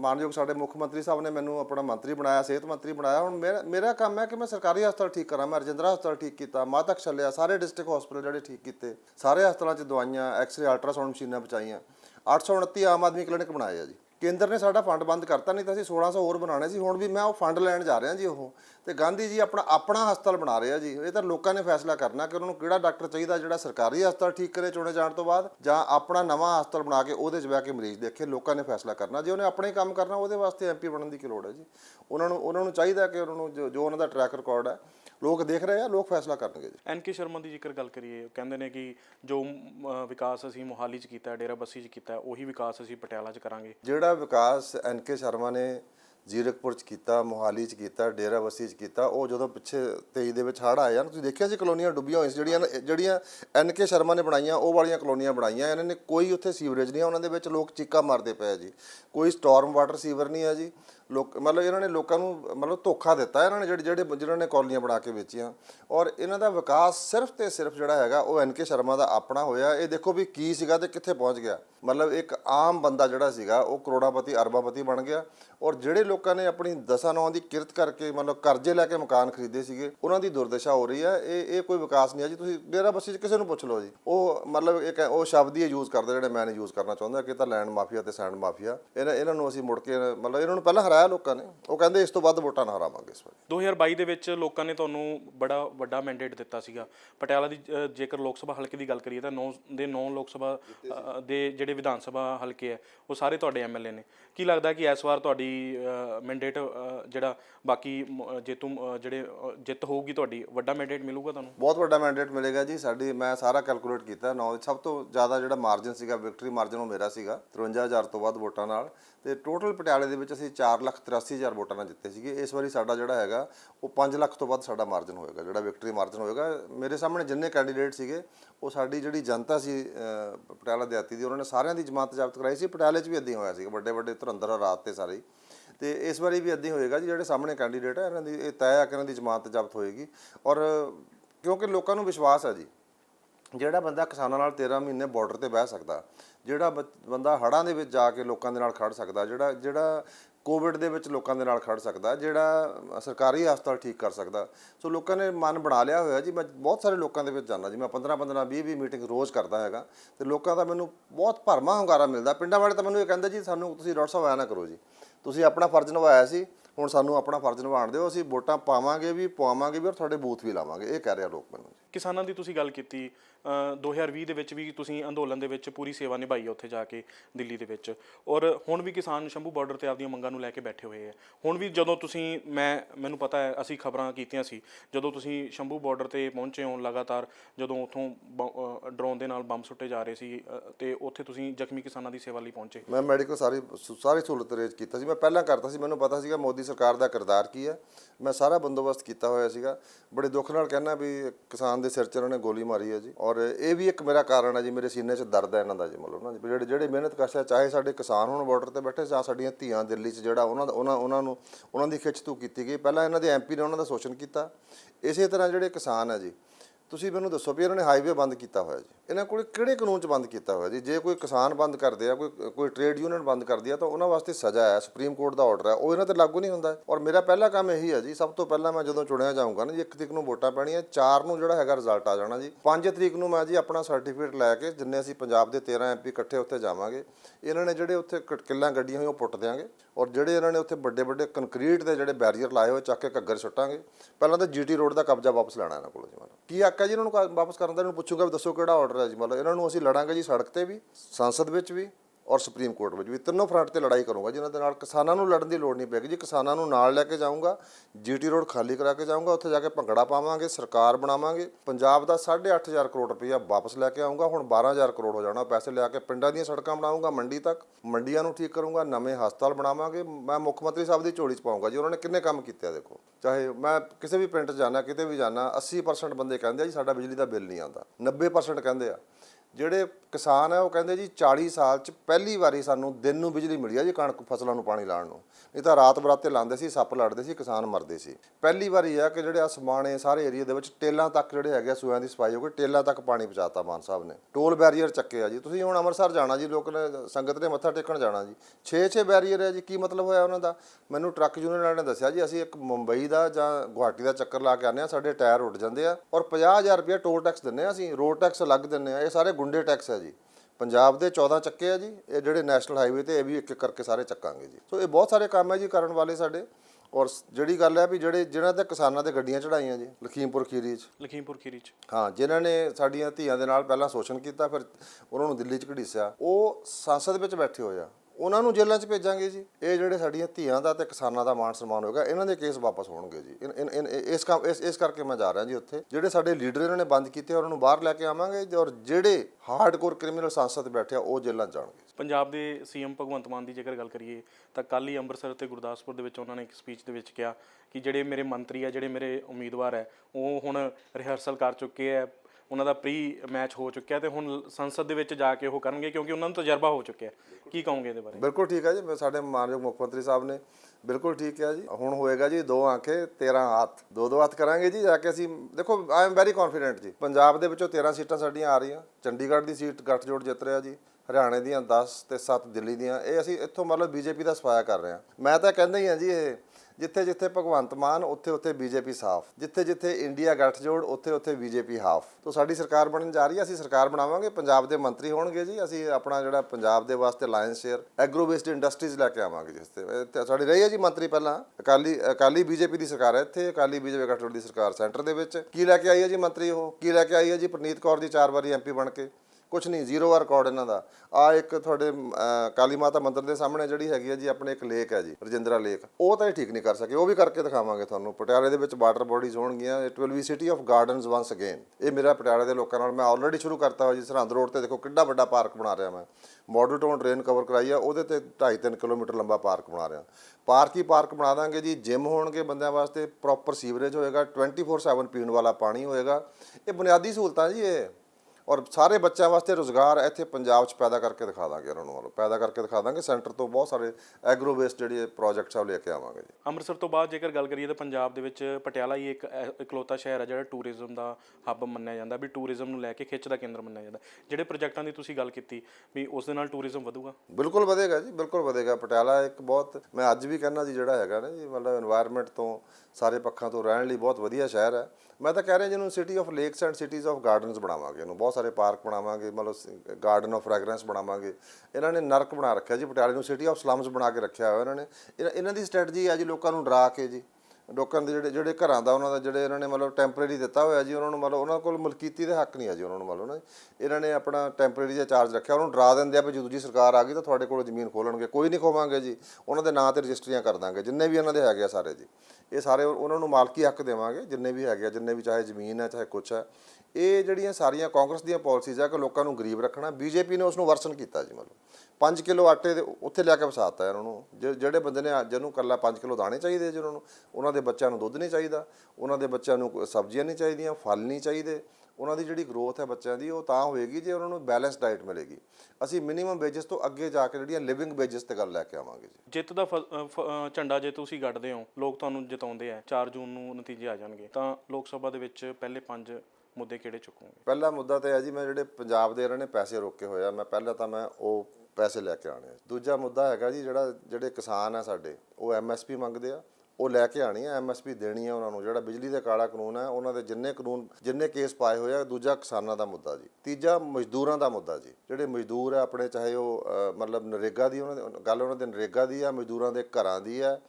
ਮਾਨਯੋਗ ਸਾਡੇ ਮੁੱਖ ਮੰਤਰੀ ਸਾਹਿਬ ਨੇ ਮੈਨੂੰ ਆਪਣਾ ਮੰਤਰੀ ਬਣਾਇਆ, ਸਿਹਤ ਮੰਤਰੀ ਬਣਾਇਆ। ਹੁਣ ਮੇਰਾ ਮੇਰਾ ਕੰਮ ਹੈ ਕਿ ਮੈਂ ਸਰਕਾਰੀ ਹਸਪਤਾਲ ਠੀਕ ਕਰਾਂ, ਮੈਂ ਰਜਿੰਦਰਾ ਹਸਪਤਾਲ ਠੀਕ ਕੀਤਾ ਮਾਤਕ ਛੱਲਿਆ ਸਾਰੇ ਡਿਸਟ੍ਰਿਕਟ ਹਸਪਤਾਲ ਜਿਹੜੇ ਠੀਕ ਕੀਤੇ, ਸਾਰੇ ਹਸਪਤਾਲਾਂ 'ਚ ਦਵਾਈਆਂ ਐਕਸ-ਰੇ ਅਲਟਰਾਸਾਊਂਡ ਮਸ਼ੀਨਾਂ ਪਹੁੰਚਾਈਆਂ। 829 ਆਮ ਆਦਮੀ ਕਲੀਨਿਕ ਬਣਾਏ ਆ ਜੀ। ਕੇਂਦਰ ਨੇ ਸਾਡਾ ਫੰਡ ਬੰਦ ਕਰਤਾ, ਨਹੀਂ ਤਾਂ ਅਸੀਂ 1600 ਹੋਰ ਬਣਾਉਣੇ ਸੀ, ਹੁਣ ਵੀ ਮੈਂ ਉਹ ਫੰਡ ਲੈਣ ਜਾ ਰਿਹਾ ਜੀ ਉਹ। ਤੇ ਗਾਂਧੀ ਜੀ ਆਪਣਾ ਆਪਣਾ ਹਸਪਤਾਲ ਬਣਾ ਰਹੇ ਆ ਜੀ। ਇਹ ਤਾਂ ਲੋਕਾਂ ਨੇ ਫੈਸਲਾ ਕਰਨਾ ਕਿ ਉਹਨਾਂ ਨੂੰ ਕਿਹੜਾ ਡਾਕਟਰ ਚਾਹੀਦਾ, ਜਿਹੜਾ ਸਰਕਾਰੀ ਹਸਪਤਾਲ ਠੀਕ ਕਰੇ ਚੁਣੇ ਜਾਣ ਤੋਂ ਬਾਅਦ, ਜਾਂ ਆਪਣਾ ਨਵਾਂ ਹਸਪਤਾਲ ਬਣਾ ਕੇ ਉਹਦੇ 'ਚ ਬਹਿ ਕੇ ਮਰੀਜ਼ ਦੇਖੇ, ਲੋਕਾਂ ਨੇ ਫੈਸਲਾ ਕਰਨਾ। ਜੇ ਉਹਨੇ ਆਪਣੇ ਕੰਮ ਕਰਨਾ, ਉਹਦੇ ਵਾਸਤੇ ਐਮਪੀ ਬਣਨ ਦੀ ਕੀ ਲੋੜ ਹੈ ਜੀ। ਉਹਨਾਂ ਨੂੰ ਉਹਨਾਂ ਨੂੰ ਚਾਹੀਦਾ ਕਿ ਉਹਨਾਂ ਨੂੰ ਜੋ ਜੋ ਉਹਨਾਂ ਦਾ ਟਰੈਕ ਰਿਕਾਰਡ ਹੈ। ਲੋਕ ਦੇਖ ਰਹੇ ਆ ਲੋਕ ਫੈਸਲਾ ਕਰਨਗੇ ਜੀ। ਐਨ ਕੇ ਸ਼ਰਮਾ ਦੀ ਜੇਕਰ ਗੱਲ ਕਰੀਏ ਕਹਿੰਦੇ ਨੇ ਕਿ ਜੋ ਅਮ, ਵਿਕਾਸ ਅਸੀਂ ਮੋਹਾਲੀ 'ਚ ਕੀਤਾ ਡੇਰਾ ਬੱਸੀ 'ਚ ਕੀਤਾ ਉਹੀ ਵਿਕਾਸ ਅਸੀਂ ਪਟਿਆਲਾ 'ਚ ਕਰਾਂਗੇ। ਜਿਹੜਾ ਵਿਕਾਸ ਐਨਕੇ ਸ਼ਰਮਾ ਨੇ ਜ਼ੀਰਕਪੁਰ ਚ ਕੀਤਾ ਮੋਹਾਲੀ ਚ ਕੀਤਾ ਡੇਰਾਬੱਸੀ ਚ ਕੀਤਾ ਉਹ ਜਦੋਂ ਪਿੱਛੇ 23 ਦੇ ਵਿੱਚ ਹੜ੍ਹ ਆਏ ਆ ਨਾ ਤੁਸੀਂ ਦੇਖਿਆ ਸੀ ਕਲੋਨੀਆਂ ਡੁੱਬੀਆਂ ਹੋਈਆਂ ਸੀ ਜਿਹੜੀਆਂ ਜਿਹੜੀਆਂ ਐਨਕੇ ਸ਼ਰਮਾ ਨੇ ਬਣਾਈਆਂ ਉਹ ਵਾਲੀਆਂ ਕਲੋਨੀਆਂ ਬਣਾਈਆਂ ਇਹਨਾਂ ਨੇ ਕੋਈ ਉੱਥੇ ਸੀਵਰੇਜ ਨਹੀਂ ਆ ਉਹਨਾਂ ਦੇ ਵਿੱਚ ਲੋਕ ਚੀਕਾ ਮਾਰਦੇ ਪਏ ਆ ਜੀ। ਕੋਈ ਸਟਾਰਮ ਵਾਟਰ ਸੀਵਰ ਨਹੀਂ ਆ ਜੀ ਲੋਕ ਮਤਲਬ ਇਹਨਾਂ ਨੇ ਲੋਕਾਂ ਨੂੰ, ਮਤਲਬ ਧੋਖਾ ਦਿੱਤਾ, ਇਹਨਾਂ ਨੇ ਜਿਹੜੇ ਜਿਹੜੇ ਜਿਹਨਾਂ ਨੇ ਕਲੋਨੀਆਂ ਬਣਾ ਕੇ ਵੇਚੀਆਂ। ਔਰ ਇਹਨਾਂ ਦਾ ਵਿਕਾਸ ਸਿਰਫ ਤੇ ਸਿਰਫ ਜਿਹੜਾ ਹੈਗਾ, ਉਹ ਐਨਕੇ ਸ਼ਰਮਾ ਦਾ ਆਪਣਾ ਹੋਇਆ। ਇਹ ਦੇਖੋ ਵੀ ਕੀ ਸੀਗਾ ਤੇ ਕਿੱਥੇ ਪਹੁੰਚ ਗਿਆ। ਮਤਲਬ ਇੱਕ ਆਮ ਬੰਦਾ ਜਿਹੜਾ ਸੀਗਾ, ਉਹ ਕਰੋੜਾਪਤੀ, ਅਰਬਾਪਤੀ ਬਣ ਗਿਆ। ਔਰ ਜਿਹੜੇ ਲੋਕਾਂ ਨੇ ਆਪਣੀ ਦਸਾਂ ਨੌਂ ਦੀ ਕਿਰਤ ਕਰਕੇ, ਮਤਲਬ ਕਰਜ਼ੇ ਲੈ ਕੇ ਮਕਾਨ ਖਰੀਦੇ ਸੀਗੇ, ਉਹਨਾਂ ਦੀ ਦੁਰਦਸ਼ਾ ਹੋ ਰਹੀ ਹੈ। ਇਹ ਇਹ ਕੋਈ ਵਿਕਾਸ ਨਹੀਂ ਹੈ ਜੀ। ਤੁਸੀਂ ਡੇਰਾ ਬੱਸੀ 'ਚ ਕਿਸੇ ਨੂੰ ਪੁੱਛ ਲਓ ਜੀ। ਉਹ ਮਤਲਬ ਇੱਕ ਉਹ ਸ਼ਬਦ ਹੀ ਯੂਜ਼ ਕਰਦੇ ਜਿਹੜੇ ਮੈਂ ਨਹੀਂ ਯੂਜ਼ ਕਰਨਾ ਚਾਹੁੰਦਾ, ਕਿ ਤਾਂ ਲੈਂਡ ਮਾਫੀਆ ਤੇ ਸੈਂਡ ਮਾਫੀਆ ਇਹਨਾਂ ਇਹਨਾਂ ਨੂੰ ਅਸੀਂ ਮੁੜ ਕੇ, ਮਤਲਬ ਇਹਨਾਂ ਨੂੰ ਪਹਿਲਾਂ ਹਰਾਇਆ ਲੋਕਾਂ ਨੇ ਉਹ ਕਹਿੰਦੇ ਇਸ ਤੋਂ ਵੱਧ ਵੋਟਾਂ ਨਾ ਹਰਾਵਾਂਗੇ ਇਸ ਵਾਰ। 2022 ਦੇ ਵਿੱਚ ਲੋਕਾਂ ਨੇ ਤੁਹਾਨੂੰ ਬੜਾ ਵੱਡਾ ਮੈਂਡੇਟ ਦਿੱਤਾ ਸੀਗਾ। ਪਟਿਆਲਾ ਦੀ ਅ, ਜੇਕਰ ਲੋਕ ਸਭਾ ਹਲਕੇ ਦੀ ਗੱਲ ਕਰੀਏ ਤਾਂ 9 ਦੇ 9 ਲੋਕ ਸਭਾ ਅ, ਦੇ ਜਿਹੜੇ ਵਿਧਾਨ ਸਭਾ ਹਲਕੇ ਹੈ ਉਹ ਸਾਰੇ ਤੁਹਾਡੇ ਐਮਐਲਏ ਨੇ। ਕੀ ਲੱਗਦਾ ਕਿ ਇਸ ਵਾਰ ਤੁਹਾਡੀ ਮੈਂਡੇਟ ਜਿਹੜਾ ਬਾਕੀ ਮ- ਜੇਤੂ ਅ, ਜਿਹੜੇ ਅ, ਜਿੱਤ ਹੋਊਗੀ ਤੁਹਾਡੀ ਵੱਡਾ ਮੈਂਡੇਟ ਮਿਲੂਗਾ ਤੁਹਾਨੂੰ? ਬਹੁਤ ਵੱਡਾ ਮੈਂਡੇਟ ਮਿਲੇਗਾ ਜੀ। ਸਾਡੀ ਮੈਂ ਸਾਰਾ ਕੈਲਕੂਲੇਟ ਕੀਤਾ। ਨੌ ਸਭ ਤੋਂ ਜ਼ਿਆਦਾ ਜਿਹੜਾ ਮਾਰਜਨ ਸੀਗਾ ਵਿਕਟਰੀ ਮਾਰਜਨ ਉਹ ਮੇਰਾ ਸੀਗਾ 53000 ਤੋਂ ਵੱਧ ਵੋਟਾਂ ਨਾਲ। ਤੇ ਟੋਟਲ ਪਟਿਆਲੇ ਦੇ ਵਿੱਚ ਅਸੀਂ 483000 ਵੋਟਾਂ ਨਾਲ ਜਿੱਤੇ ਸੀਗੇ। ਇਸ ਵਾਰੀ ਸਾਡਾ ਜਿਹੜਾ ਹੈਗਾ, ਉਹ 5 ਲੱਖ ਤੋਂ ਵੱਧ ਸਾਡਾ ਮਾਰਜਨ ਹੋਏਗਾ, ਜਿਹੜਾ ਵਿਕਟਰੀ ਮਾਰਜਨ ਹੋਏਗਾ। ਮੇਰੇ ਸਾਹਮਣੇ ਜਿੰਨੇ ਕੈਂਡੀਡੇਟ ਸੀਗੇ, ਉਹ ਸਾਡੀ ਜਿਹੜੀ ਜਨਤਾ ਸੀ ਪਟਿਆਲਾ ਦਿਹਾਤੀ ਦੀ, ਉਹਨਾਂ ਨੇ ਸਾਰਿਆਂ ਦੀ ਜਮਾਤ ਜ਼ਬਤ ਕਰਾਈ ਸੀ। ਪਟਿਆਲੇ 'ਚ ਵੀ ਇਦਾਂ ਹੀ ਹੋਇਆ ਸੀ ਵੱਡੇ ਵੱਡੇ ਧੁਰੰਦਰ ਰਾਤ ਤੇ ਸਾਰੇ ਹੀ। ਤੇ ਇਸ ਵਾਰੀ ਵੀ ਇਦਾਂ ਹੀ ਹੋਏਗਾ ਜੀ, ਜਿਹੜੇ ਸਾਹਮਣੇ ਕੈਂਡੀਡੇਟ ਹੈ ਇਹਨਾਂ ਦੀ, ਇਹ ਤੈਅ ਆ ਕਿ ਇਹਨਾਂ ਦੀ ਜਮਾਤ ਜ਼ਬਤ ਹੋਏਗੀ। ਔਰ ਕਿਉਂਕਿ ਲੋਕਾਂ ਨੂੰ ਵਿਸ਼ਵਾਸ ਹੈ ਜੀ, ਜਿਹੜਾ ਬੰਦਾ ਕਿਸਾਨਾਂ ਨਾਲ 13 ਮਹੀਨੇ ਬਾਰਡਰ ਤੇ ਬਹਿ ਸਕਦਾ ਜਿਹੜਾ ਬੱਚ- ਬੰਦਾ ਹੜ੍ਹਾਂ ਦੇ ਵਿੱਚ ਜਾ ਕੇ ਲੋਕਾਂ ਦੇ ਨਾਲ ਖੜ ਸਕਦਾ, ਜਿਹੜਾ ਜਿਹੜਾ ਕੋਵਿਡ ਦੇ ਵਿੱਚ ਲੋਕਾਂ ਦੇ ਨਾਲ ਖੜ ਸਕਦਾ, ਜਿਹੜਾ ਸਰਕਾਰੀ ਹਸਪਤਾਲ ਠੀਕ ਕਰ ਸਕਦਾ। ਸੋ ਲੋਕਾਂ ਨੇ ਮਨ ਬਣਾ ਲਿਆ ਹੋਇਆ ਜੀ, ਮੈਂ ਬਹੁਤ ਸਾਰੇ ਲੋਕਾਂ ਦੇ ਵਿੱਚ ਜਾਂਦਾ ਜੀ, ਮੈਂ 15 15 20 20 ਮੀਟਿੰਗ ਰੋਜ਼ ਕਰਦਾ ਹੈਗਾ, ਤੇ ਲੋਕਾਂ ਦਾ ਮੈਨੂੰ ਬਹੁਤ ਭਰਮਾ ਹੁੰਗਾਰਾ ਮਿਲਦਾ। ਪਿੰਡਾਂ ਵਾਲੇ ਤਾਂ ਮੈਨੂੰ ਇਹ ਕਹਿੰਦੇ ਜੀ, ਸਾਨੂੰ ਤੁਸੀਂ ਡਾਕਟਰ ਸਾਹਿਬ ਆਇਆ ਨਾ ਕਰੋ ਜੀ। ਤੁਸੀਂ ਆਪਣਾ ਫਰਜ਼ ਨਿਭਾਇਆ ਸੀ, ਹੁਣ ਸਾਨੂੰ ਆਪਣਾ ਫਰਜ਼ ਨਿਭਾਉਣ ਦਿਓ, ਅਸੀਂ ਵੋਟਾਂ ਪਾਵਾਂਗੇ ਵੀ ਪਵਾਵਾਂਗੇ ਵੀ ਔਰ ਤੁਹਾਡੇ ਬੂਥ ਵੀ ਲਾਵਾਂਗੇ। ਇਹ ਕਹਿ ਰਿਹਾ ਲੋਕ ਮੈਨੂੰ ਕਿਸਾਨਾਂ ਦੀ ਤੁਸੀਂ ਗੱਲ ਕੀਤੀ ਅ, 2020 ਦੇ ਵਿੱਚ ਵੀ ਤੁਸੀਂ ਅੰਦੋਲਨ ਦੇ ਵਿੱਚ ਪੂਰੀ ਸੇਵਾ ਨਿਭਾਈ ਹੈ ਉੱਥੇ ਜਾ ਕੇ ਦਿੱਲੀ ਦੇ ਵਿੱਚ। ਔਰ ਹੁਣ ਵੀ ਕਿਸਾਨ ਸ਼ੰਭੂ ਬਾਰਡਰ ਤੇ ਆਪਦੀਆਂ ਮੰਗਾਂ ਨੂੰ ਲੈ ਕੇ ਬੈਠੇ ਹੋਏ ਹੈ ਹੁਣ ਵੀ ਜਦੋਂ ਤੁਸੀਂ ਮੈਂ ਮੈਨੂੰ ਪਤਾ ਹੈ ਅਸੀਂ ਖਬਰਾਂ ਕੀਤੀਆਂ ਸੀ ਜਦੋਂ ਤੁਸੀਂ ਸ਼ੰਭੂ ਬਾਰਡਰ ਤੇ ਪਹੁੰਚੇ ਹੋ ਲਗਾਤਾਰ ਜਦੋਂ ਉੱਥੋਂ ਡਰੋਨ ਦੇ ਨਾਲ ਬੰਬ ਸੁੱਟੇ ਜਾ ਰਹੇ ਸੀ ਅ, ਤੇ ਉੱਥੇ ਤੁਸੀਂ ਜ਼ਖਮੀ ਕਿਸਾਨਾਂ ਦੀ ਸੇਵਾ ਲਈ ਪਹੁੰਚੇ। ਮੈਂ ਮੈਡੀਕਲ ਸਾਰੀ ਸਾਰੀ ਸਹੂਲਤ ਰੇਜ਼ ਕੀਤਾ ਸੀ। ਮੈਂ ਪਹਿਲਾਂ ਕਰਤਾ ਸੀ ਮੈਨੂੰ ਪਤਾ ਸੀਗਾ ਮੋਦੀ ਸਰਕਾਰ ਦਾ ਕਿਰਦਾਰ ਕੀ ਹੈ। ਮੈਂ ਸਾਰਾ ਬੰਦੋਬਸਤ ਕੀਤਾ ਹੋਇਆ ਸੀਗਾ। ਬੜੇ ਦੁੱਖ ਨਾਲ ਕਹਿਣਾ ਵੀ ਕਿਸਾਨ ਦੇ ਸਿਰ 'ਚ ਇਹਨਾਂ ਨੇ ਗੋਲੀ ਮਾਰੀ ਹੈ ਜੀ। ਔਰ ਇਹ ਵੀ ਇੱਕ ਮੇਰਾ ਕਾਰਨ ਹੈ ਜੀ, ਮੇਰੇ ਸੀਨੇ 'ਚ ਦਰਦ ਹੈ ਇਹਨਾਂ ਦਾ ਜੀ ਮਤਲਬ ਨਾ ਜਿਹੜੇ ਜਿਹੜੇ ਮਿਹਨਤ ਕਰਸ਼ਾ ਚਾਹੇ ਸਾਡੇ ਕਿਸਾਨ ਹੋਣ ਬਾਰਡਰ ਤੇ ਬੈਠੇ ਜਾਂ ਸਾਡੀਆਂ ਧੀਆਂ ਦਿੱਲੀ 'ਚ ਜਿਹੜਾ ਉਹਨਾਂ ਦਾ, ਉਹਨਾਂ ਉਹਨਾਂ ਨੂੰ, ਉਹਨਾਂ ਦੀ ਖਿੱਚ ਤੂ ਕੀਤੀ ਗਈ। ਪਹਿਲਾਂ ਇਹਨਾਂ ਦੇ ਐਮਪੀ ਨੇ ਉਹਨਾਂ ਦਾ ਸ਼ੋਸ਼ਣ ਕੀਤਾ। ਇਸੇ ਤਰ੍ਹਾਂ ਜਿਹੜੇ ਕਿਸਾਨ ਹੈ ਜੀ ਤੁਸੀਂ ਮੈਨੂੰ ਦੱਸੋ ਵੀ ਇਹਨਾਂ ਨੇ ਹਾਈਵੇ ਬੰਦ ਕੀਤਾ ਹੋਇਆ ਜੀ। ਇਹਨਾਂ ਕੋਲ ਕਿਹੜੇ ਕਾਨੂੰਨ 'ਚ ਬੰਦ ਕੀਤਾ ਹੋਇਆ ਜੀ? ਜੇ ਕੋਈ ਕਿਸਾਨ ਬੰਦ ਕਰਦੇ ਆ, ਕੋਈ ਕੋਈ ਟ੍ਰੇਡ ਯੂਨੀਅਨ ਬੰਦ ਕਰਦੀ ਆ, ਤਾਂ ਉਹਨਾਂ ਵਾਸਤੇ ਸਜ਼ਾ ਹੈ, ਸੁਪਰੀਮ ਕੋਰਟ ਦਾ ਆਰਡਰ ਹੈ। ਉਹ ਇਹਨਾਂ ਤੇ ਲਾਗੂ ਨਹੀਂ ਹੁੰਦਾ। ਔਰ ਮੇਰਾ ਪਹਿਲਾ ਕੰਮ ਇਹੀ ਹੈ ਜੀ, ਸਭ ਤੋਂ ਪਹਿਲਾਂ ਮੈਂ ਜਦੋਂ ਚੁਣਿਆ ਜਾਊਂਗਾ ਨਾ ਜੀ, ਇੱਕ ਤਰੀਕ ਨੂੰ ਵੋਟਾਂ ਪੈਣੀਆਂ, ਚਾਰ ਨੂੰ ਜਿਹੜਾ ਹੈਗਾ ਰਿਜ਼ਲਟ ਆ ਜਾਣਾ ਜੀ। 5 ਤਰੀਕ ਨੂੰ ਮੈਂ ਜੀ ਆਪਣਾ ਸਰਟੀਫਿਕੇਟ ਲੈ ਕੇ, ਜਿੰਨੇ ਅਸੀਂ ਪੰਜਾਬ ਦੇ 13 ਐਮਪੀ ਇਕੱਠੇ ਉੱਥੇ ਜਾਵਾਂਗੇ, ਇਹਨਾਂ ਨੇ ਜਿਹੜੇ ਉੱਥੇ ਕ- ਕਿੱਲਾਂ ਗੱਡੀਆਂ ਹੋਈਆਂ ਉਹ ਪੁੱਟ ਦਿਆਂਗੇ। ਔਰ ਜਿਹੜੇ ਇਹਨਾਂ ਨੇ ਉੱਥੇ ਵੱਡੇ ਵੱਡੇ ਕੰਕਰੀਟ ਦੇ ਜਿਹੜੇ ਬੈਰੀਅਰ ਲਾਏ ਹੋਏ, ਚੱਕ ਕੇ ਘੱਗਰ ਸੁੱਟਾਂਗੇ। ਪਹਿਲਾਂ ਤਾਂ ਜੀਟੀ ਰੋਡ ਦਾ ਕਬਜ਼ਾ ਵਾਪਸ ਲੈਣਾ ਇਹਨਾਂ ਕੋਲ ਜੀ ਮਤਲਬ ਕੀ ਆਕਾ ਜੀ ਇਹਨਾਂ ਨੂੰ ਕ ਵਾਪਸ ਕਰਨ ਦਾ ਇਹਨਾਂ ਨੂੰ ਪੁੱਛੂਗਾ ਵੀ ਦੱਸੋ ਕਿਹੜਾ ਆਰਡਰ ਹੈ ਜੀ। ਮਤਲਬ ਇਹਨਾਂ ਨੂੰ ਅਸੀਂ ਲੜਾਂਗੇ ਜੀ ਸੜਕ ਤੇ ਵੀ, ਸੰਸਦ ਵਿੱਚ ਵੀ। ਔਰ ਸੁਪਰੀਮ ਕੋਰਟ ਵਿੱਚ ਵੀ ਤਿੰਨੋਂ ਫਰੰਟ ਤੇ ਲੜਾਈ ਕਰੂੰਗਾ, ਜਿਨ੍ਹਾਂ ਦੇ ਨਾਲ ਕਿਸਾਨਾਂ ਨੂੰ ਲੜਨ ਦੀ ਲੋੜ ਨਹੀਂ ਪੈਗੀ। ਜੀ ਕਿਸਾਨਾਂ ਨੂੰ ਨਾਲ ਲੈ ਕੇ ਜਾਊਂਗਾ, ਜੀਟੀ ਰੋਡ ਖਾਲੀ ਕਰਾ ਕੇ ਜਾਊਂਗਾ, ਉੱਥੇ ਜਾ ਕੇ ਭੰਗੜਾ ਪਾਵਾਂਗੇ, ਸਰਕਾਰ ਬਣਾਵਾਂਗੇ, ਪੰਜਾਬ ਦਾ 8500 ਕਰੋੜ ਰੁਪਈਆ ਵਾਪਸ ਲੈ ਕੇ ਆਊਂਗਾ, ਹੁਣ 12000 ਕਰੋੜ ਹੋ ਜਾਣਾ, ਪੈਸੇ ਲਿਆ ਕੇ ਪਿੰਡਾਂ ਦੀਆਂ ਸੜਕਾਂ ਬਣਾਊਂਗਾ, ਮੰਡੀ ਤੱਕ, ਮੰਡੀਆਂ ਨੂੰ ਠੀਕ ਕਰੂੰਗਾ, ਨਵੇਂ ਹਸਪਤਾਲ ਬਣਾਵਾਂਗੇ, ਮੈਂ ਮੁੱਖ ਮੰਤਰੀ ਸਾਹਿਬ ਦੀ ਝੋਲੀ 'ਚ ਪਾਊਂਗਾ, ਜੀ, ਉਹਨਾਂ ਨੇ ਕਿੰਨੇ ਕੰਮ ਕੀਤੇ ਆ ਦੇਖੋ। ਚਾਹੇ ਮੈਂ ਕਿਸੇ ਵੀ ਪਿੰਡ 'ਚ ਜਾਣਾ ਕਿਤੇ ਵੀ ਜਾਣਾ 80% ਬੰਦੇ ਕਹਿੰਦੇ ਆ ਜੀ, ਸਾਡਾ ਬਿਜਲੀ ਦਾ ਬਿੱਲ ਨਹੀਂ ਆਉਂਦਾ 90% ਕਹਿੰਦੇ ਆ। ਜਿਹੜੇ ਕਿਸਾਨ ਆ ਉਹ ਕਹਿੰਦੇ ਜੀ 40 ਸਾਲ ਚ ਪਹਿਲੀ ਵਾਰੀ ਸਾਨੂੰ ਦਿਨ ਨੂੰ ਬਿਜਲੀ ਮਿਲੀ ਆ ਜੀ ਕਣਕ ਫਸਲਾਂ ਨੂੰ ਪਾਣੀ ਲਾਉਣ ਨੂੰ। ਨਹੀਂ ਤਾਂ ਰਾਤ ਬਰਾਤੇ ਲਾਉਂਦੇ ਸੀ ਸੱਪ ਲੜਦੇ ਸੀ ਕਿਸਾਨ ਮਰਦੇ ਸੀ। ਪਹਿਲੀ ਵਾਰੀ ਆ ਕਿ ਜਿਹੜੇ ਅਸਮਾਨੇ ਸਾਰੇ ਏਰੀਆ ਦੇ ਵਿੱਚ ਟੇਲਾਂ ਤੱਕ ਜਿਹੜੇ ਹੈਗੇ ਆ, ਸੂਆਂ ਦੀ ਸਫ਼ਾਈ ਹੋ ਗਈ ਟੇਲਾਂ ਤੱਕ ਪਾਣੀ ਪਹੁੰਚਾਤਾ ਮਾਨ ਸਾਹਿਬ ਨੇ। ਟੋਲ ਬੈਰੀਅਰ ਚੱਕੇ ਆ ਜੀ। ਤੁਸੀਂ ਹੁਣ ਅੰਮ੍ਰਿਤਸਰ ਜਾਣਾ ਜੀ ਲੋਕ ਨੇ ਸੰਗਤ ਨੇ ਮੱਥਾ ਟੇਕਣ ਜਾਣਾ ਜੀ। 6-6 ਬੈਰੀਅਰ ਹੈ ਜੀ ਕੀ ਮਤਲਬ ਹੋਇਆ ਉਹਨਾਂ ਦਾ? ਮੈਨੂੰ ਟਰੱਕ ਯੂਨੀਅਨ ਵਾਲਿਆਂ ਨੇ ਦੱਸਿਆ ਜੀ ਅਸੀਂ ਇੱਕ ਮੁੰਬਈ ਦਾ ਜਾਂ ਗੁਹਾਟੀ ਦਾ ਚੱਕਰ ਲਾ ਕੇ ਆਨੇ ਆ ਸਾਡੇ ਟਾਇਰ ਉੱਡ ਜਾਂਦੇ ਆ ਔਰ 50000 ਰੁਪਏ ਟੋਲ ਟੈਕਸ ਦਿੰਨੇ ਆ ਅਸੀਂ ਰੋਡ ਟੈਕਸ ਅਲੱਗ ਦਿੰਨੇ ਆ ਇਹ ਸਾਰੇ ਗੁੰਡੇ ਟੈਕਸ ਹੈ ਜੀ। ਪੰਜਾਬ ਦੇ 14 ਚੱਕੇ ਆ ਜੀ। ਇਹ ਜਿਹੜੇ ਨੈਸ਼ਨਲ ਹਾਈਵੇ ਤੇ ਇਹ ਵੀ ਇੱਕ ਇੱਕ ਕਰਕੇ ਸਾਰੇ ਚੱਕਾਂਗੇ ਜੀ। ਸੋ ਇਹ ਬਹੁਤ ਸਾਰੇ ਕੰਮ ਹੈ ਜੀ ਕਰਨ ਵਾਲੇ ਸਾਡੇ। ਔਰ ਜਿਹੜੀ ਗੱਲ ਹੈ ਵੀ ਜਿਹੜੇ ਜਿਨ੍ਹਾਂ ਤੇ ਕਿਸਾਨਾਂ ਤੇ ਗੱਡੀਆਂ ਚੜਾਈਆਂ ਜੀ ਲਖੀਮਪੁਰ ਖੀਰੀ 'ਚ। ਲਖੀਮਪੁਰ ਖੀਰੀ ਚ। ਹਾਂ ਜਿਨ੍ਹਾਂ ਨੇ ਸਾਡੀਆਂ ਧੀਆਂ ਦੇ ਨਾਲ ਪਹਿਲਾਂ ਸ਼ੋਸ਼ਣ ਕੀਤਾ ਫਿਰ ਉਹਨਾਂ ਨੂੰ ਦਿੱਲੀ 'ਚ ਘੜੀਸਿਆ। ਉਹ ਸੰਸਦ ਵਿੱਚ ਬੈਠੇ ਹੋਏ ਆ। ਉਹਨਾਂ ਨੂੰ ਜੇਲ੍ਹਾਂ 'ਚ ਭੇਜਾਂਗੇ ਜੀ। ਇਹ ਜਿਹੜੇ ਸਾਡੀਆਂ ਧੀਆਂ ਦਾ ਤੇ ਕਿਸਾਨਾਂ ਦਾ ਮਾਣ ਸਨਮਾਨ ਹੋਏਗਾ, ਇਹਨਾਂ ਦੇ ਕੇਸ ਵਾਪਸ ਹੋਣਗੇ ਜੀ। ਇਨ- ਇਨ- ਇਨ- ਇਸ ਕੰਮ, ਇਸ ਇਸ ਕਰਕੇ ਮੈਂ ਜਾ ਰਿਹਾ ਜੀ ਉੱਥੇ। ਜਿਹੜੇ ਸਾਡੇ ਲੀਡਰ ਇਹਨਾਂ ਨੇ ਬੰਦ ਕੀਤੇ ਉਹਨਾਂ ਨੂੰ ਬਾਹਰ ਲੈ ਕੇ ਆਵਾਂਗੇ ਤੇ ਔਰ ਜਿਹੜੇ ਹਾਰਡਕੋਰ ਕ੍ਰਿਮੀਨਲ ਸੰਸਦ 'ਚ ਬੈਠੇ ਆ, ਉਹ ਜੇਲ੍ਹਾਂ 'ਚ ਜਾਣਗੇ ਪੰਜਾਬ ਦੇ ਸੀਐਮ ਭਗਵੰਤ ਮਾਨ ਦੀ ਜੇਕਰ ਗੱਲ ਕਰੀਏ, ਤਾਂ ਕੱਲ੍ਹ ਹੀ ਅੰਮ੍ਰਿਤਸਰ ਤੇ ਗੁਰਦਾਸਪੁਰ ਦੇ ਵਿੱਚ ਉਹਨਾਂ ਨੇ ਇੱਕ ਸਪੀਚ ਦੇ ਵਿੱਚ ਕਿਹਾ ਕਿ ਜਿਹੜੇ ਮੇਰੇ ਮੰਤਰੀ ਆ, ਜਿਹੜੇ ਮੇਰੇ ਉਮੀਦਵਾਰ ਹੈ ਉਹ ਹੁਣ ਰਿਹਰਸਲ ਕਰ ਚੁੱਕੇ ਹੈ ਉਹਨਾਂ ਦਾ ਪ੍ਰੀ ਮੈਚ ਹੋ ਚੁੱਕਿਆ ਤੇ ਹੁਣ ਸੰਸਦ ਦੇ ਵਿੱਚ ਜਾ ਕੇ ਉਹ ਕਰਨਗੇ ਕਿਉਂਕਿ ਉਹਨਾਂ ਨੂੰ ਤਜਰਬਾ ਹੋ ਚੁੱਕਿਆ ਕੀ ਕਹੋਗੇ ਇਹਦੇ ਬਾਰੇ? ਬਿਲਕੁਲ ਠੀਕ ਹੈ ਜੀ ਸਾਡੇ ਮਾਨਯੋਗ ਮੁੱਖ ਮੰਤਰੀ ਸਾਹਿਬ ਨੇ ਬਿਲਕੁਲ ਠੀਕ ਕਿਹਾ ਜੀ। ਹੁਣ ਹੋਏਗਾ ਜੀ ਦੋ ਆਂਖੇ 13 ਹੱਥ। ਦੋ ਦੋ ਹੱਥ ਕਰਾਂਗੇ ਜੀ, ਜਾ ਕੇ ਅਸੀਂ, ਦੇਖੋ ਆਈ ਐਮ ਵੈਰੀ ਕੌਨਫੀਡੈਂਟ ਜੀ। ਪੰਜਾਬ ਦੇ ਵਿੱਚੋਂ 13 ਸੀਟਾਂ ਸਾਡੀਆਂ ਆ ਰਹੀਆਂ। ਚੰਡੀਗੜ੍ਹ ਦੀ ਸੀਟ ਗੱਠਜੋੜ ਜਿੱਤ ਰਿਹਾ ਜੀ। ਹਰਿਆਣੇ ਦੀਆਂ 10 ਤੇ 7 ਦਿੱਲੀ ਦੀਆਂ। ਇਹ ਅਸੀਂ ਇੱਥੋਂ ਮਤਲਬ ਬੀਜੇਪੀ ਦਾ ਸਫਾਇਆ ਕਰ ਰਹੇ ਹਾਂ। ਮੈਂ ਤਾਂ ਕਹਿੰਦਾ ਹੀ ਹਾਂ ਜੀ ਇਹ ਜਿੱਥੇ ਜਿੱਥੇ ਭਗਵੰਤ ਮਾਨ, ਉੱਥੇ ਉੱਥੇ ਬੀਜੇਪੀ ਸਾਫ਼। ਜਿੱਥੇ ਜਿੱਥੇ ਇੰਡੀਆ ਗੱਠਜੋੜ, ਉੱਥੇ ਉੱਥੇ ਬੀਜੇਪੀ ਹਾਫ। ਤੋਂ ਸਾਡੀ ਸਰਕਾਰ ਬਣਨ ਜਾ ਰਹੀ ਹੈ, ਅਸੀਂ ਸਰਕਾਰ ਬਣਾਵਾਂਗੇ, ਪੰਜਾਬ ਦੇ ਮੰਤਰੀ ਹੋਣਗੇ ਜੀ। ਅਸੀਂ ਆਪਣਾ ਜਿਹੜਾ ਪੰਜਾਬ ਦੇ ਵਾਸਤੇ lion's share agro based industries ਲੈ ਕੇ ਆਵਾਂਗੇ ਜਿਸ ਤੇ। ਸਾਡੀ ਰਹੀ ਹੈ ਜੀ ਮੰਤਰੀ ਪਹਿਲਾਂ। ਅਕਾਲੀ ਅਕਾਲੀ ਬੀਜੇਪੀ ਦੀ ਸਰਕਾਰ ਹੈ ਇੱਥੇ, ਅਕਾਲੀ ਬੀਜੇਪੀ ਗੱਠਜੋੜ ਦੀ ਸਰਕਾਰ ਸੈਂਟਰ ਦੇ ਵਿੱਚ। ਕੀ ਲੈ ਕੇ ਆਈ ਹੈ ਜੀ ਮੰਤਰੀ ਉਹ? ਕੀ ਲੈ ਕੇ ਆਈ ਹੈ ਜੀ? ਪ੍ਰਨੀਤ ਕੌਰ ਜੀ ਚਾਰ ਵਾਰੀ ਐਮਪੀ ਬਣ ਕੇ। ਕੁਛ ਨਹੀਂ, ਜ਼ੀਰੋ ਆ ਰਿਕਾਰਡ ਇਹਨਾਂ ਦਾ। ਆ ਇੱਕ ਤੁਹਾਡੇ ਕਾਲੀ ਮਾਤਾ ਮੰਦਿਰ ਦੇ ਸਾਹਮਣੇ ਜਿਹੜੀ ਹੈਗੀ ਹੈ ਜੀ, ਆਪਣੇ ਇੱਕ ਲੇਕ ਹੈ ਜੀ, ਰਜਿੰਦਰਾ ਲੇਕ ਉਹ ਤਾਂ ਇਹ ਠੀਕ ਨਹੀਂ ਕਰ ਸਕੇ, ਉਹ ਵੀ ਕਰਕੇ ਦਿਖਾਵਾਂਗੇ ਤੁਹਾਨੂੰ। ਪਟਿਆਲੇ ਦੇ ਵਿੱਚ ਵਾਟਰ ਬੋਡੀਜ਼ ਹੋਣਗੀਆਂ it will be city of gardens once again ਇਹ ਮੇਰਾ ਪਟਿਆਲੇ ਦੇ ਲੋਕਾਂ ਨਾਲ ਮੈਂ ਆਲਰੇਡੀ ਸ਼ੁਰੂ ਕਰਤਾ ਹੋਇਆ ਜੀ, ਸਰਹੰਦ ਰੋਡ ਤੇ ਦੇਖੋ ਕਿੰਨਾ ਵੱਡਾ ਪਾਰਕ ਬਣਾ ਰਿਹਾ ਮੈਂ। ਮਾਡਲ ਟਾਊਨ ਡਰੇਨ ਕਵਰ ਕਰਾਈ ਆ, ਉਹਦੇ ਤੇ 2.5-3 ਕਿਲੋਮੀਟਰ ਲੰਬਾ ਪਾਰਕ ਬਣਾ ਰਿਹਾ। ਪਾਰਕ ਹੀ ਪਾਰਕ ਬਣਾ ਦਾਂਗੇ ਜੀ ਜਿਮ ਹੋਣਗੇ ਬੰਦਿਆਂ ਵਾਸਤੇ ਪ੍ਰੋਪਰ ਸੀਵਰੇਜ ਹੋਏਗਾ 24/7 ਪੀਣ ਵਾਲਾ ਪਾਣੀ ਹੋਏਗਾ। ਇਹ ਬੁਨਿਆਦੀ ਸਹੂਲਤਾਂ ਜੀ ਇਹ। ਔਰ ਸਾਰੇ ਬੱਚਿਆਂ ਵਾਸਤੇ ਰੋਜ਼ਗਾਰ ਇੱਥੇ ਪੰਜਾਬ 'ਚ ਪੈਦਾ ਕਰਕੇ ਦਿਖਾ ਦਾਂਗੇ ਉਹਨਾਂ ਨੂੰ ਪੈਦਾ ਕਰਕੇ ਦਿਖਾ ਦਾਂਗੇ ਸੈਂਟਰ ਤੋਂ ਬਹੁਤ ਸਾਰੇ ਐਗਰੋ ਬੇਸਡ ਜਿਹੜੇ ਪ੍ਰੋਜੈਕਟਸ ਆ ਲੈ ਕੇ ਆਵਾਂਗੇ ਜੀ। ਅੰਮ੍ਰਿਤਸਰ ਤੋਂ ਬਾਅਦ ਜੇਕਰ ਗੱਲ ਕਰੀਏ ਤਾਂ ਪੰਜਾਬ ਦੇ ਵਿੱਚ ਪਟਿਆਲਾ ਹੀ ਇੱਕ ਇਕਲੌਤਾ ਸ਼ਹਿਰ ਹੈ ਜਿਹੜਾ ਟੂਰਿਜ਼ਮ ਦਾ ਹੱਬ ਮੰਨਿਆ ਜਾਂਦਾ ਵੀ ਟੂਰਿਜ਼ਮ ਨੂੰ ਲੈ ਕੇ ਖਿੱਚ ਦਾ ਕੇਂਦਰ ਮੰਨਿਆ ਜਾਂਦਾ। ਜਿਹੜੇ ਪ੍ਰੋਜੈਕਟਾਂ ਦੀ ਤੁਸੀਂ ਗੱਲ ਕੀਤੀ ਵੀ ਉਸ ਦੇ ਨਾਲ ਟੂਰਿਜ਼ਮ ਵਧੂਗਾ? ਬਿਲਕੁਲ ਵਧੇਗਾ ਜੀ ਬਿਲਕੁਲ ਵਧੇਗਾ। ਪਟਿਆਲਾ ਇੱਕ ਬਹੁਤ ਮੈਂ ਅੱਜ ਵੀ ਕਹਿੰਦਾ ਜੀ ਜਿਹੜਾ ਹੈਗਾ ਨਾ ਜੀ ਮਤਲਬ এনवायरमेंट ਤੋਂ ਸਾਰੇ ਪੱਖਾਂ ਤੋਂ ਰਹਿਣ ਲਈ ਬਹੁਤ ਵਧੀਆ ਸ਼ਹਿਰ ਹੈ। ਮੈਂ ਤਾਂ ਕਹਿ ਰਿਹਾ ਜੀ ਇਹਨੂੰ city of lakes and cities of gardens ਬਣਾਵਾਂਗੇ ਇਹਨੂੰ ਬਹੁਤ ਬਹੁਤ ਸਾਰੇ ਪਾਰਕ ਬਣਾਵਾਂਗੇ, ਮਤਲਬ ਗਾਰਡਨ ਆਫ ਫ੍ਰੈਗਰੈਂਸ ਬਣਾਵਾਂਗੇ। ਇਹਨਾਂ ਨੇ ਨਰਕ ਬਣਾ ਰੱਖਿਆ ਜੀ, ਪਟਿਆਲੇ ਨੂੰ ਸਿਟੀ ਆਫ ਸਲਮਸ ਬਣਾ ਕੇ ਰੱਖਿਆ ਹੋਇਆ ਇਹਨਾਂ ਨੇ। ਇਹਨਾਂ- ਇਹਨਾਂ ਦੀ ਸਟ੍ਰੈਟਜੀ ਹੈ ਜੀ ਲੋਕਾਂ ਨੂੰ ਡਰਾ ਕੇ ਜੀ। ਲੋਕਾਂ ਦੇ ਜਿਹੜੇ ਜਿਹੜੇ ਘਰਾਂ ਦਾ, ਉਹਨਾਂ ਦਾ ਜਿਹੜੇ ਇਹਨਾਂ ਨੇ ਮਤਲਬ ਟੈਂਪਰੇਰੀ ਦਿੱਤਾ ਹੋਇਆ ਜੀ, ਉਹਨਾਂ ਨੂੰ ਮਤਲਬ ਉਹਨਾਂ ਕੋਲ ਮਲਕੀਤੀ ਦੇ ਹੱਕ ਨਹੀਂ ਹੈ ਜੀ ਉਹਨਾਂ ਨੂੰ ਮਤਲਬ ਨਾ। ਇਹਨਾਂ ਨੇ ਆਪਣਾ ਟੈਂਪਰੇਰੀ ਦਾ ਚਾਰਜ ਰੱਖਿਆ, ਉਹਨੂੰ ਡਰਾ ਦਿੰਦੇ ਆ ਵੀ ਜਦੋਂ ਦੂਜੀ ਸਰਕਾਰ ਆ ਗਈ ਤਾਂ ਤੁਹਾਡੇ ਕੋਲ ਜ਼ਮੀਨ ਖੋਲਣਗੇ, ਕੋਈ ਨਹੀਂ ਖੋਵਾਂਗੇ ਜੀ। ਉਹਨਾਂ ਦੇ ਨਾਂ ਤੇ ਰਜਿਸਟਰੀਆਂ ਕਰ ਦਾਂਗੇ, ਜਿੰਨੇ ਵੀ ਇਹਨਾਂ ਦੇ ਹੈਗੇ ਆ ਸਾਰੇ ਜੀ। ਇਹ ਸਾਰੇ ਉਹਨਾਂ ਨੂੰ ਮਾਲਕੀ ਹੱਕ ਦੇਵਾਂਗੇ, ਜਿੰਨੇ ਵੀ ਹੈਗੇ ਆ, ਜਿੰਨੇ ਵੀ ਚਾਹੇ ਜ਼ਮੀਨ ਹੈ ਚਾਹੇ ਕੁਛ ਹੈ ਇਹ ਜਿਹੜੀਆਂ ਸਾਰੀਆਂ ਕਾਂਗਰਸ ਦੀਆਂ ਪਾਲਿਸੀਜ਼ ਆ, ਕਿ ਲੋਕਾਂ ਨੂੰ ਗਰੀਬ ਰੱਖਣਾ, ਬੀਜੇਪੀ ਨੇ ਉਸ ਨੂੰ ਵਰਸਨ ਕੀਤਾ ਜੀ ਮਤਲਬ। 5 ਕਿਲੋ ਆਟੇ ਦੇ ਉੱਥੇ ਲਿਆ ਕੇ ਵਸਾਤਾ ਇਹਨਾਂ ਨੂੰ। ਜਿ- ਜਿਹੜੇ ਬੰਦੇ ਨੇ ਜਿਹਨੂੰ ਕੱਲਾ 5 ਕਿਲੋ ਦਾਣੇ ਚਾਹੀਦੇ ਜੀ ਉਹਨਾਂ ਨੂੰ, ਉਹਨਾਂ ਦੇ ਬੱਚਿਆਂ ਨੂੰ ਦੁੱਧ ਨਹੀਂ ਚਾਹੀਦਾ, ਉਹਨਾਂ ਦੇ ਬੱਚਿਆਂ ਨੂੰ ਸਬਜ਼ੀਆਂ ਨਹੀਂ ਚਾਹੀਦੀਆਂ, ਫਲ ਨਹੀਂ ਚਾਹੀਦੇ। ਉਹਨਾਂ ਦੀ ਜਿਹੜੀ ਗਰੋਥ ਹੈ ਬੱਚਿਆਂ ਦੀ ਉਹ ਤਾਂ ਹੋਏਗੀ ਜੇ ਉਹਨਾਂ ਨੂੰ ਬੈਲੈਂਸ ਡਾਈਟ ਮਿਲੇਗੀ। ਅਸੀਂ ਮਿਨੀਮਮ ਵੇਜਸ ਤੋਂ ਅੱਗੇ ਜਾ ਕੇ ਜਿਹੜੀਆਂ ਲਿਵਿੰਗ ਵੇਜਸ ਤੇ ਗੱਲ ਲੈ ਕੇ ਆਵਾਂਗੇ ਜੀ। ਜਿੱਤ ਦਾ ਝੰਡਾ ਜੇ ਤੁਸੀਂ ਗੱਡਦੇ ਹੋ ਲੋਕ ਤੁਹਾਨੂੰ ਜਿਤਾਉਂਦੇ ਆ 4 ਜੂਨ ਨੂੰ ਨਤੀਜੇ ਆ ਜਾਣਗੇ ਤਾਂ ਲੋਕ ਸਭਾ ਦੇ ਵਿੱਚ ਪਹਿਲੇ ਪੰਜ ਮੁੱਦੇ ਕਿਹੜੇ ਚੁੱਕੋਗੇ? ਪਹਿਲਾ ਮੁੱਦਾ ਤਾਂ ਹੈ ਜੀ ਮੈਂ ਜਿਹੜੇ ਪੰਜਾਬ ਦੇ ਇਹਨਾਂ ਨੇ ਪੈਸੇ ਰੋਕੇ ਹੋਏ ਆ ਮੈਂ ਪਹਿਲਾਂ ਤਾਂ ਮੈਂ ਉਹ ਪੈਸੇ ਲੈ ਕੇ ਆਣੇ ਆ। ਦੂਜਾ ਮੁੱਦਾ ਹੈਗਾ ਜੀ ਜਿਹੜਾ ਜਿਹੜੇ ਕਿਸਾਨ ਆ ਸਾਡੇ ਉਹ ਐਮਐਸਪੀ ਮੰਗਦੇ ਆ ਉਹ ਲੈ ਕੇ ਆਣੀ ਆ ਐਮਐਸਪੀ ਦੇਣੀ ਹੈ ਉਹਨਾਂ ਨੂੰ। ਜਿਹੜਾ ਬਿਜਲੀ ਦਾ ਕਾਲਾ ਕਾਨੂੰਨ ਹੈ ਉਹਨਾਂ ਦੇ ਜਿੰਨੇ ਕਾਨੂੰਨ, ਜਿੰਨੇ ਕੇਸ ਪਾਏ ਹੋਏ ਆ, ਦੂਜਾ ਕਿਸਾਨਾਂ ਦਾ ਮੁੱਦਾ ਜੀ। ਤੀਜਾ ਮਜ਼ਦੂਰਾਂ ਦਾ ਮੁੱਦਾ ਜੀ। ਜਿਹੜੇ ਮਜ਼ਦੂਰ ਆ ਆਪਣੇ, ਚਾਹੇ ਉਹ ਮਤਲਬ ਨਰੇਗਾ ਦੀ ਉਹਨਾਂ ਦੇ, ਗੱਲ ਉਹਨਾਂ ਦੇ ਨਰੇਗਾ ਦੀ ਆ, ਮਜ਼ਦੂਰਾਂ ਦੇ ਘਰਾਂ ਦੀ ਆ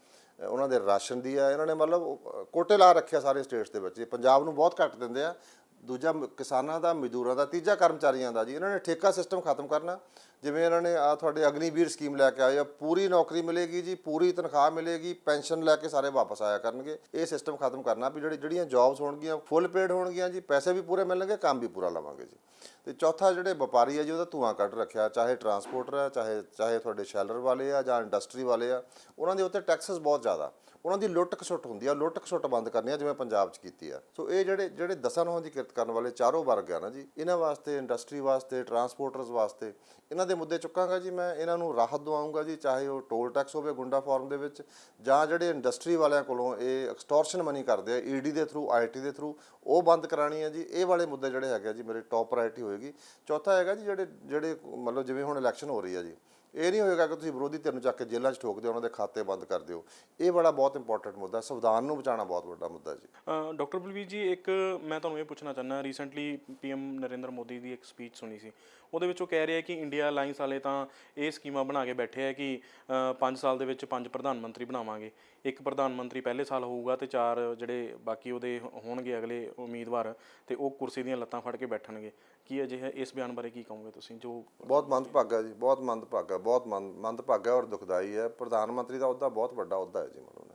ਉਹਨਾਂ ਦੇ ਰਾਸ਼ਨ ਦੀ ਆ, ਇਹਨਾਂ ਨੇ ਮਤਲਬ ਕੋਟੇ ਲਾ ਰੱਖਿਆ ਸਾਰੇ ਸਟੇਟਸ ਦੇ ਵਿੱਚ। ਇਹ ਪੰਜਾਬ ਨੂੰ ਬਹੁਤ ਘੱਟ ਦਿੰਦੇ ਆ। ਦੂਜਾ ਮ- ਕਿਸਾਨਾਂ ਦਾ, ਮਜ਼ਦੂਰਾਂ ਦਾ, ਤੀਜਾ ਕਰਮਚਾਰੀਆਂ ਦਾ ਜੀ। ਇਹਨਾਂ ਨੇ ਠੇਕਾ ਸਿਸਟਮ ਖਤਮ ਕਰਨਾ। ਜਿਵੇਂ ਇਹਨਾਂ ਨੇ ਆ ਤੁਹਾਡੇ ਅਗਨੀਵੀਰ ਸਕੀਮ ਲੈ ਕੇ ਆਏ ਆ, ਪੂਰੀ ਨੌਕਰੀ ਮਿਲੇਗੀ ਜੀ, ਪੂਰੀ ਤਨਖਾਹ ਮਿਲੇਗੀ, ਪੈਨਸ਼ਨ ਲੈ ਕੇ ਸਾਰੇ ਵਾਪਸ ਆਇਆ ਕਰਨਗੇ। ਇਹ ਸਿਸਟਮ ਖਤਮ ਕਰਨਾ ਵੀ ਜਿਹੜੇ ਜਿਹੜੀਆਂ ਜੌਬਸ ਹੋਣਗੀਆਂ ਫੁੱਲ ਪੇਡ ਹੋਣਗੀਆਂ ਜੀ, ਪੈਸੇ ਵੀ ਪੂਰੇ ਮਿਲਣਗੇ, ਕੰਮ ਵੀ ਪੂਰਾ ਲਵਾਂਗੇ ਜੀ। ਤੇ ਚੌਥਾ ਜਿਹੜੇ ਵਪਾਰੀ ਆ ਜੀ, ਉਹਦਾ ਧੂਆਂ ਕੱਢ ਰੱਖਿਆ, ਚਾਹੇ ਟਰਾਂਸਪੋਰਟਰ ਆ, ਚਾਹੇ ਚਾਹੇ ਤੁਹਾਡੇ ਸ਼ੈਲਰ ਵਾਲੇ ਆ ਜਾਂ ਇੰਡਸਟਰੀ ਵਾਲੇ ਆ, ਉਹਨਾਂ ਦੇ ਉੱਤੇ ਟੈਕਸਸ ਬਹੁਤ ਜ਼ਿਆਦਾ। ਉਹਨਾਂ ਦੀ ਲੁੱਟ ਖਸੁੱਟ ਹੁੰਦੀ ਆ, ਲੁੱਟ ਖਸੁੱਟ ਬੰਦ ਕਰਨੀ ਆ, ਜਿਵੇਂ ਪੰਜਾਬ 'ਚ ਕੀਤੀ ਆ। ਸੋ ਇਹ ਜਿਹੜੇ ਜਿਹੜੇ ਦਸਾਂ ਨੌਂ ਦੀ ਕਿਰਤ ਕਰਨ ਵਾਲੇ ਚਾਰੋਂ ਵਰਗ ਆ ਨਾ ਜੀ, ਇਹਨਾਂ ਵਾਸਤੇ ਇੰਡਸਟਰੀ ਵਾਸਤੇ ਟਰਾਂਸਪੋਰਟਰਸ ਵਾਸਤੇ, ਇਹਨਾਂ ਦੇ ਮੁੱਦੇ ਚੁੱਕਾਂਗਾ ਜੀ, ਮੈਂ ਇਹਨਾਂ ਨੂੰ ਰਾਹਤ ਦਵਾਉਂਗਾ ਜੀ, ਚਾਹੇ ਉਹ ਟੋਲ ਟੈਕਸ ਹੋਵੇ, ਗੁੰਡਾ ਫਾਰਮ ਦੇ ਵਿੱਚ, ਜਾਂ ਜਿਹੜੇ ਇੰਡਸਟਰੀ ਵਾਲਿਆਂ ਕੋਲੋਂ ਇਹ ਐਕਸਟੋਰਸ਼ਨ ਮਨੀ ਕਰਦੇ ਆ ਈਡੀ ਦੇ ਥਰੂ ਆਈਟੀ ਦੇ ਥਰੂ ਉਹ ਬੰਦ ਕਰਾਣੀ ਹੈ ਜੀ। ਇਹ ਵਾਲੇ ਮੁੱਦੇ ਜਿਹੜੇ ਹੈਗੇ ਆ ਜੀ, ਮੇਰੇ ਟੌਪ ਪ੍ਰਾਇੋਰਟੀ ਹੋਏਗੀ। ਚੌਥਾ ਹੈਗਾ ਜੀ, ਜਿਹੜੇ ਜਿਹੜੇ ਮਤਲਬ ਜਿਵੇਂ ਹੁਣ ਇਲੈਕਸ਼ਨ ਹੋ ਰਹੀ ਹੈ ਜੀ। ਇਹ ਨਹੀਂ ਹੋਏਗਾ ਕਿ ਤੁਸੀਂ ਵਿਰੋਧੀ ਧਿਰ ਨੂੰ ਚੱਕ ਕੇ ਜੇਲ੍ਹਾਂ 'ਚ ਠੋਕ ਦਿਓ ਉਹਨਾਂ ਦੇ ਖਾਤੇ ਬੰਦ ਕਰ ਦਿਓ। ਇਹ ਬੜਾ ਬਹੁਤ ਇੰਪੋਰਟੈਂਟ ਮੁੱਦਾ ਸੰਵਿਧਾਨ ਨੂੰ ਬਚਾਉਣਾ ਬਹੁਤ ਵੱਡਾ ਮੁੱਦਾ ਜੀ। ਡਾਕਟਰ ਬਲਵੀਰ ਜੀ, ਇੱਕ ਮੈਂ ਤੁਹਾਨੂੰ ਇਹ ਪੁੱਛਣਾ ਚਾਹੁੰਦਾ ਰੀਸੈਂਟਲੀ ਪੀਐਮ ਨਰਿੰਦਰ ਮੋਦੀ ਦੀ ਇੱਕ ਸਪੀਚ ਸੁਣੀ ਸੀ। ਉਹਦੇ ਵਿੱਚ ਉਹ ਕਹਿ ਰਿਹਾ ਕਿ ਇੰਡੀਆ ਅਲਾਈਅੰਸ ਵਾਲੇ ਤਾਂ ਇਹ ਸਕੀਮਾਂ ਬਣਾ ਕੇ ਬੈਠੇ ਆ ਕਿ 5 ਸਾਲ ਦੇ ਵਿੱਚ ਪੰਜ ਪ੍ਰਧਾਨ ਮੰਤਰੀ ਬਣਾਵਾਂਗੇ। ਇੱਕ ਪ੍ਰਧਾਨ ਮੰਤਰੀ ਪਹਿਲੇ ਸਾਲ ਹੋਊਗਾ ਤੇ ਚਾਰ ਜਿਹੜੇ ਬਾਕੀ ਉਹਦੇ ਹੋਣਗੇ ਅਗਲੇ ਉਮੀਦਵਾਰ, ਤੇ ਉਹ ਕੁਰਸੀ ਦੀਆਂ ਲੱਤਾਂ ਫੜ ਕੇ ਬੈਠਣਗੇ। ਕੀ ਅਜਿਹਾ, ਇਸ ਬਿਆਨ ਬਾਰੇ ਕੀ ਕਹੋਗੇ ਤੁਸੀਂ, ਜੋ ਬਹੁਤ ਮੰਦਭਾਗਾ ਜੀ, ਬਹੁਤ ਮੰਦਭਾਗਾ, ਬਹੁਤ ਮੰਦ ਮੰਦਭਾਗਾ ਔਰ ਦੁਖਦਾਈ ਹੈ। ਪ੍ਰਧਾਨ ਮੰਤਰੀ ਦਾ ਅਹੁਦਾ ਬਹੁਤ ਵੱਡਾ ਅਹੁਦਾ ਹੈ ਜੀ ਮਤਲਬ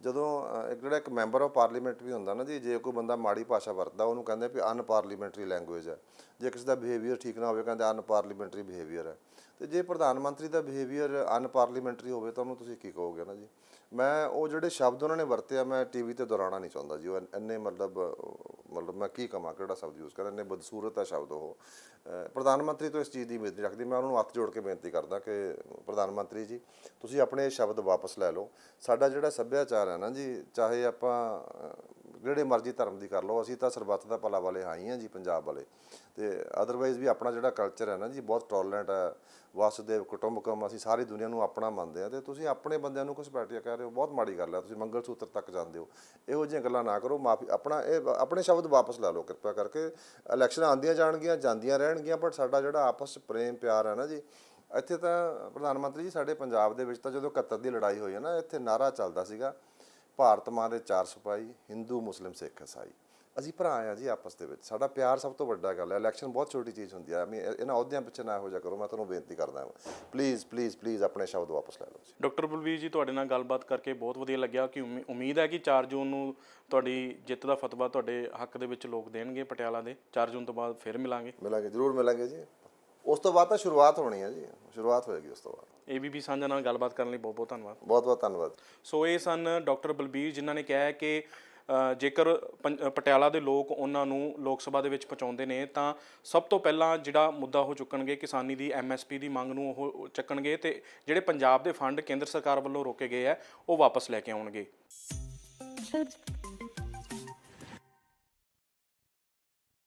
ਜਦੋਂ ਇੱਕ ਜਿਹੜਾ ਇੱਕ ਮੈਂਬਰ ਆਫ ਪਾਰਲੀਮੈਂਟ ਵੀ ਹੁੰਦਾ ਨਾ ਜੀ, ਜੇ ਕੋਈ ਬੰਦਾ ਮਾੜੀ ਭਾਸ਼ਾ ਵਰਤਦਾ, ਉਹਨੂੰ ਕਹਿੰਦੇ ਵੀ ਅਨਪਾਰਲੀਮੈਂਟਰੀ ਲੈਂਗੁਏਜ ਹੈ। ਜੇ ਕਿਸੇ ਦਾ ਬਿਹੇਵੀਅਰ ਠੀਕ ਨਾ ਹੋਵੇ, ਕਹਿੰਦੇ ਅਨਪਾਰਲੀਮੈਂਟਰੀ ਬਿਹੇਵੀਅਰ ਹੈ। ਤੇ ਜੇ ਪ੍ਰਧਾਨ ਮੰਤਰੀ ਦਾ ਬਿਹੇਵੀਅਰ ਅਨਪਾਰਲੀਮੈਂਟਰੀ ਹੋਵੇ ਤਾਂ ਉਹਨੂੰ ਤੁਸੀਂ ਕੀ ਕਹੋਗੇ ਨਾ ਜੀ? ਮੈਂ ਉਹ ਜਿਹੜੇ ਸ਼ਬਦ ਉਹਨਾਂ ਨੇ ਵਰਤਿਆ ਮੈਂ ਟੀਵੀ ਤੇ ਦੁਹਰਾਉਣਾ ਨਹੀਂ ਚਾਹੁੰਦਾ ਜੀ। ਉਹ ਇੰਨੇ ਮਤਲਬ ਮਤਲਬ ਮੈਂ ਕੀ ਕਮਾਂ ਕਿਹੜਾ ਸ਼ਬਦ ਯੂਜ਼ ਕਰਾਂ? ਇੰਨੇ ਬਦਸੂਰਤ ਆ ਸ਼ਬਦ ਉਹ। ਪ੍ਰਧਾਨ ਮੰਤਰੀ ਤੋਂ ਇਸ ਚੀਜ਼ ਦੀ ਉਮੀਦ ਨਹੀਂ ਰੱਖਦੀ। ਮੈਂ ਉਹਨਾਂ ਨੂੰ ਹੱਥ ਜੋੜ ਕੇ ਬੇਨਤੀ ਕਰਦਾ ਕਿ ਪ੍ਰਧਾਨ ਮੰਤਰੀ ਜੀ, ਤੁਸੀਂ ਆਪਣੇ ਸ਼ਬਦ ਵਾਪਸ ਲੈ ਲਓ। ਸਾਡਾ ਜਿਹੜਾ ਸੱਭਿਆਚਾਰ ਹੈ ਨਾ ਜੀ, ਚਾਹੇ ਆਪਾਂ ਜਿਹੜੇ ਮਰਜ਼ੀ ਧਰਮ ਦੀ ਕਰ ਲਓ, ਅਸੀਂ ਤਾਂ ਸਰਬੱਤ ਦਾ ਭਲਾ ਵਾਲੇ ਹਾਂ ਹੀ ਹਾਂ ਜੀ ਪੰਜਾਬ ਵਾਲੇ। ਤੇ ਅਦਰਵਾਈਜ਼ ਵੀ ਆਪਣਾ ਜਿਹੜਾ ਕਲਚਰ ਹੈ ਨਾ ਜੀ, ਬਹੁਤ ਟੋਲਰੈਂਟ ਹੈ। ਵਾਸੁਦੇਵ, ਕੁਟੁੰਬਕਮ, ਅਸੀਂ ਸਾਰੀ ਦੁਨੀਆ ਨੂੰ ਆਪਣਾ ਮੰਨਦੇ ਆ ਤੇ ਤੁਸੀਂ ਆਪਣੇ ਬੰਦਿਆਂ ਨੂੰ ਘਸਪੈਠਿਆ ਕਰ ਰਹੇ ਹੋ, ਬਹੁਤ ਮਾੜੀ ਗੱਲ ਹੈ। ਤੁਸੀਂ ਮੰਗਲ ਸੂਤਰ ਤੱਕ ਜਾਂਦੇ ਹੋ। ਇਹੋ ਜਿਹੀਆਂ ਗੱਲਾਂ ਨਾ ਕਰੋ, ਮਾਫੀ, ਆਪਣਾ ਇਹ ਆਪਣੇ ਸ਼ਬਦ ਵਾਪਸ ਲੈ ਲਓ, ਕਿਰਪਾ ਕਰਕੇ। ਇਲੈਕਸ਼ਨਾਂ ਆਉਂਦੀਆਂ ਜਾਣਗੀਆਂ, ਜਾਂਦੀਆਂ ਰਹਿਣਗੀਆਂ ਪਰ ਸਾਡਾ ਜਿਹੜਾ ਆਪਸ 'ਚ ਪ੍ਰੇਮ ਪਿਆਰ ਹੈ ਨਾ ਜੀ, ਇੱਥੇ ਤਾਂ ਪ੍ਰਧਾਨ ਮੰਤਰੀ ਜੀ, ਸਾਡੇ ਪੰਜਾਬ ਦੇ ਵਿੱਚ ਤਾਂ ਜਦੋਂ 71 ਦੀ ਲੜਾਈ ਹੋਈ ਹੈ ਨਾ, ਇੱਥੇ ਨਾਰਾ ਚੱਲਦਾ ਸੀਗਾ। ਭਾਰਤ ਮਾਂ ਦੇ ਚਾਰ ਸਿਪਾਹੀ ਹਿੰਦੂ ਮੁਸਲਿਮ ਸਿੱਖ ਈਸਾਈ ਅਸੀਂ ਭਰਾ ਆ ਜੀ ਆਪਸ ਦੇ ਵਿੱਚ। ਸਾਡਾ ਪਿਆਰ ਸਭ ਤੋਂ ਵੱਡਾ ਗੱਲ ਹੈ। ਇਲੈਕਸ਼ਨ ਬਹੁਤ ਛੋਟੀ ਚੀਜ਼ ਹੁੰਦੀ ਹੈ। ਮੈਂ ਇਹਨਾਂ ਅਹੁਦਿਆਂ ਪਿੱਛੇ ਨਾ ਹੋ ਜਾ ਕਰੋ। ਮੈਂ ਤੁਹਾਨੂੰ ਬੇਨਤੀ ਕਰਦਾ ਹਾਂ। ਪਲੀਜ਼ ਪਲੀਜ਼ ਪਲੀਜ਼ ਆਪਣੇ ਸ਼ਬਦ ਵਾਪਸ ਲੈ ਲਓ ਜੀ। ਡਾਕਟਰ ਬਲਵੀਰ ਜੀ ਤੁਹਾਡੇ ਨਾਲ ਗੱਲਬਾਤ ਕਰਕੇ ਬਹੁਤ ਵਧੀਆ ਲੱਗਿਆ। ਕਿ ਉਮੀ- ਉਮੀਦ ਹੈ ਕਿ 4 ਜੂਨ ਨੂੰ ਤੁਹਾਡੀ ਜਿੱਤ ਦਾ ਫਤਵਾ ਤੁਹਾਡੇ ਹੱਕ ਦੇ ਵਿੱਚ ਲੋਕ ਦੇਣਗੇ ਪਟਿਆਲਾ ਦੇ। 4 ਜੂਨ ਤੋਂ ਬਾਅਦ ਫਿਰ ਮਿਲਾਂਗੇ। ਮਿਲਾਂਗੇ ਜ਼ਰੂਰ ਮਿਲਾਂਗੇ ਜੀ। ਉਸ ਤੋਂ ਬਾਅਦ ਤਾਂ ਸ਼ੁਰੂਆਤ ਹੋਣੀ ਹੈ ਜੀ। ਸ਼ੁਰੂਆਤ ਹੋਏਗੀ ਉਸ ਤੋਂ ਬਾਅਦ। ਏਬੀਪੀ ਸਾਂਝਾ ਨਾਲ ਗੱਲਬਾਤ ਕਰਨ ਲਈ ਬਹੁਤ ਬਹੁਤ ਧੰਨਵਾਦ। ਬਹੁਤ ਬਹੁਤ ਧੰਨਵਾਦ। ਸੋ ਇਹ ਸਨ ਡਾਕਟਰ ਬਲਬੀਰ ਜਿਨ੍ਹਾਂ ਨੇ ਕਿਹਾ ਹੈ ਕਿ ਜੇਕਰ ਪਟਿਆਲਾ ਦੇ ਲੋਕ ਉਹਨਾਂ ਨੂੰ ਲੋਕ ਸਭਾ ਦੇ ਵਿੱਚ ਪਹੁੰਚਾਉਂਦੇ ਨੇ ਤਾਂ ਸਭ ਤੋਂ ਪਹਿਲਾਂ ਜਿਹੜਾ ਮੁੱਦਾ ਉਹ ਚੁੱਕਣਗੇ ਕਿਸਾਨੀ ਦੀ ਐਮਐਸਪੀ ਦੀ ਮੰਗ ਨੂੰ ਉਹ ਚੱਕਣਗੇ ਤੇ ਜਿਹੜੇ ਪੰਜਾਬ ਦੇ ਫੰਡ ਕੇਂਦਰ ਸਰਕਾਰ ਵੱਲੋਂ ਰੋਕੇ ਗਏ ਆ ਉਹ ਵਾਪਸ ਲੈ ਕੇ ਆਉਣਗੇ।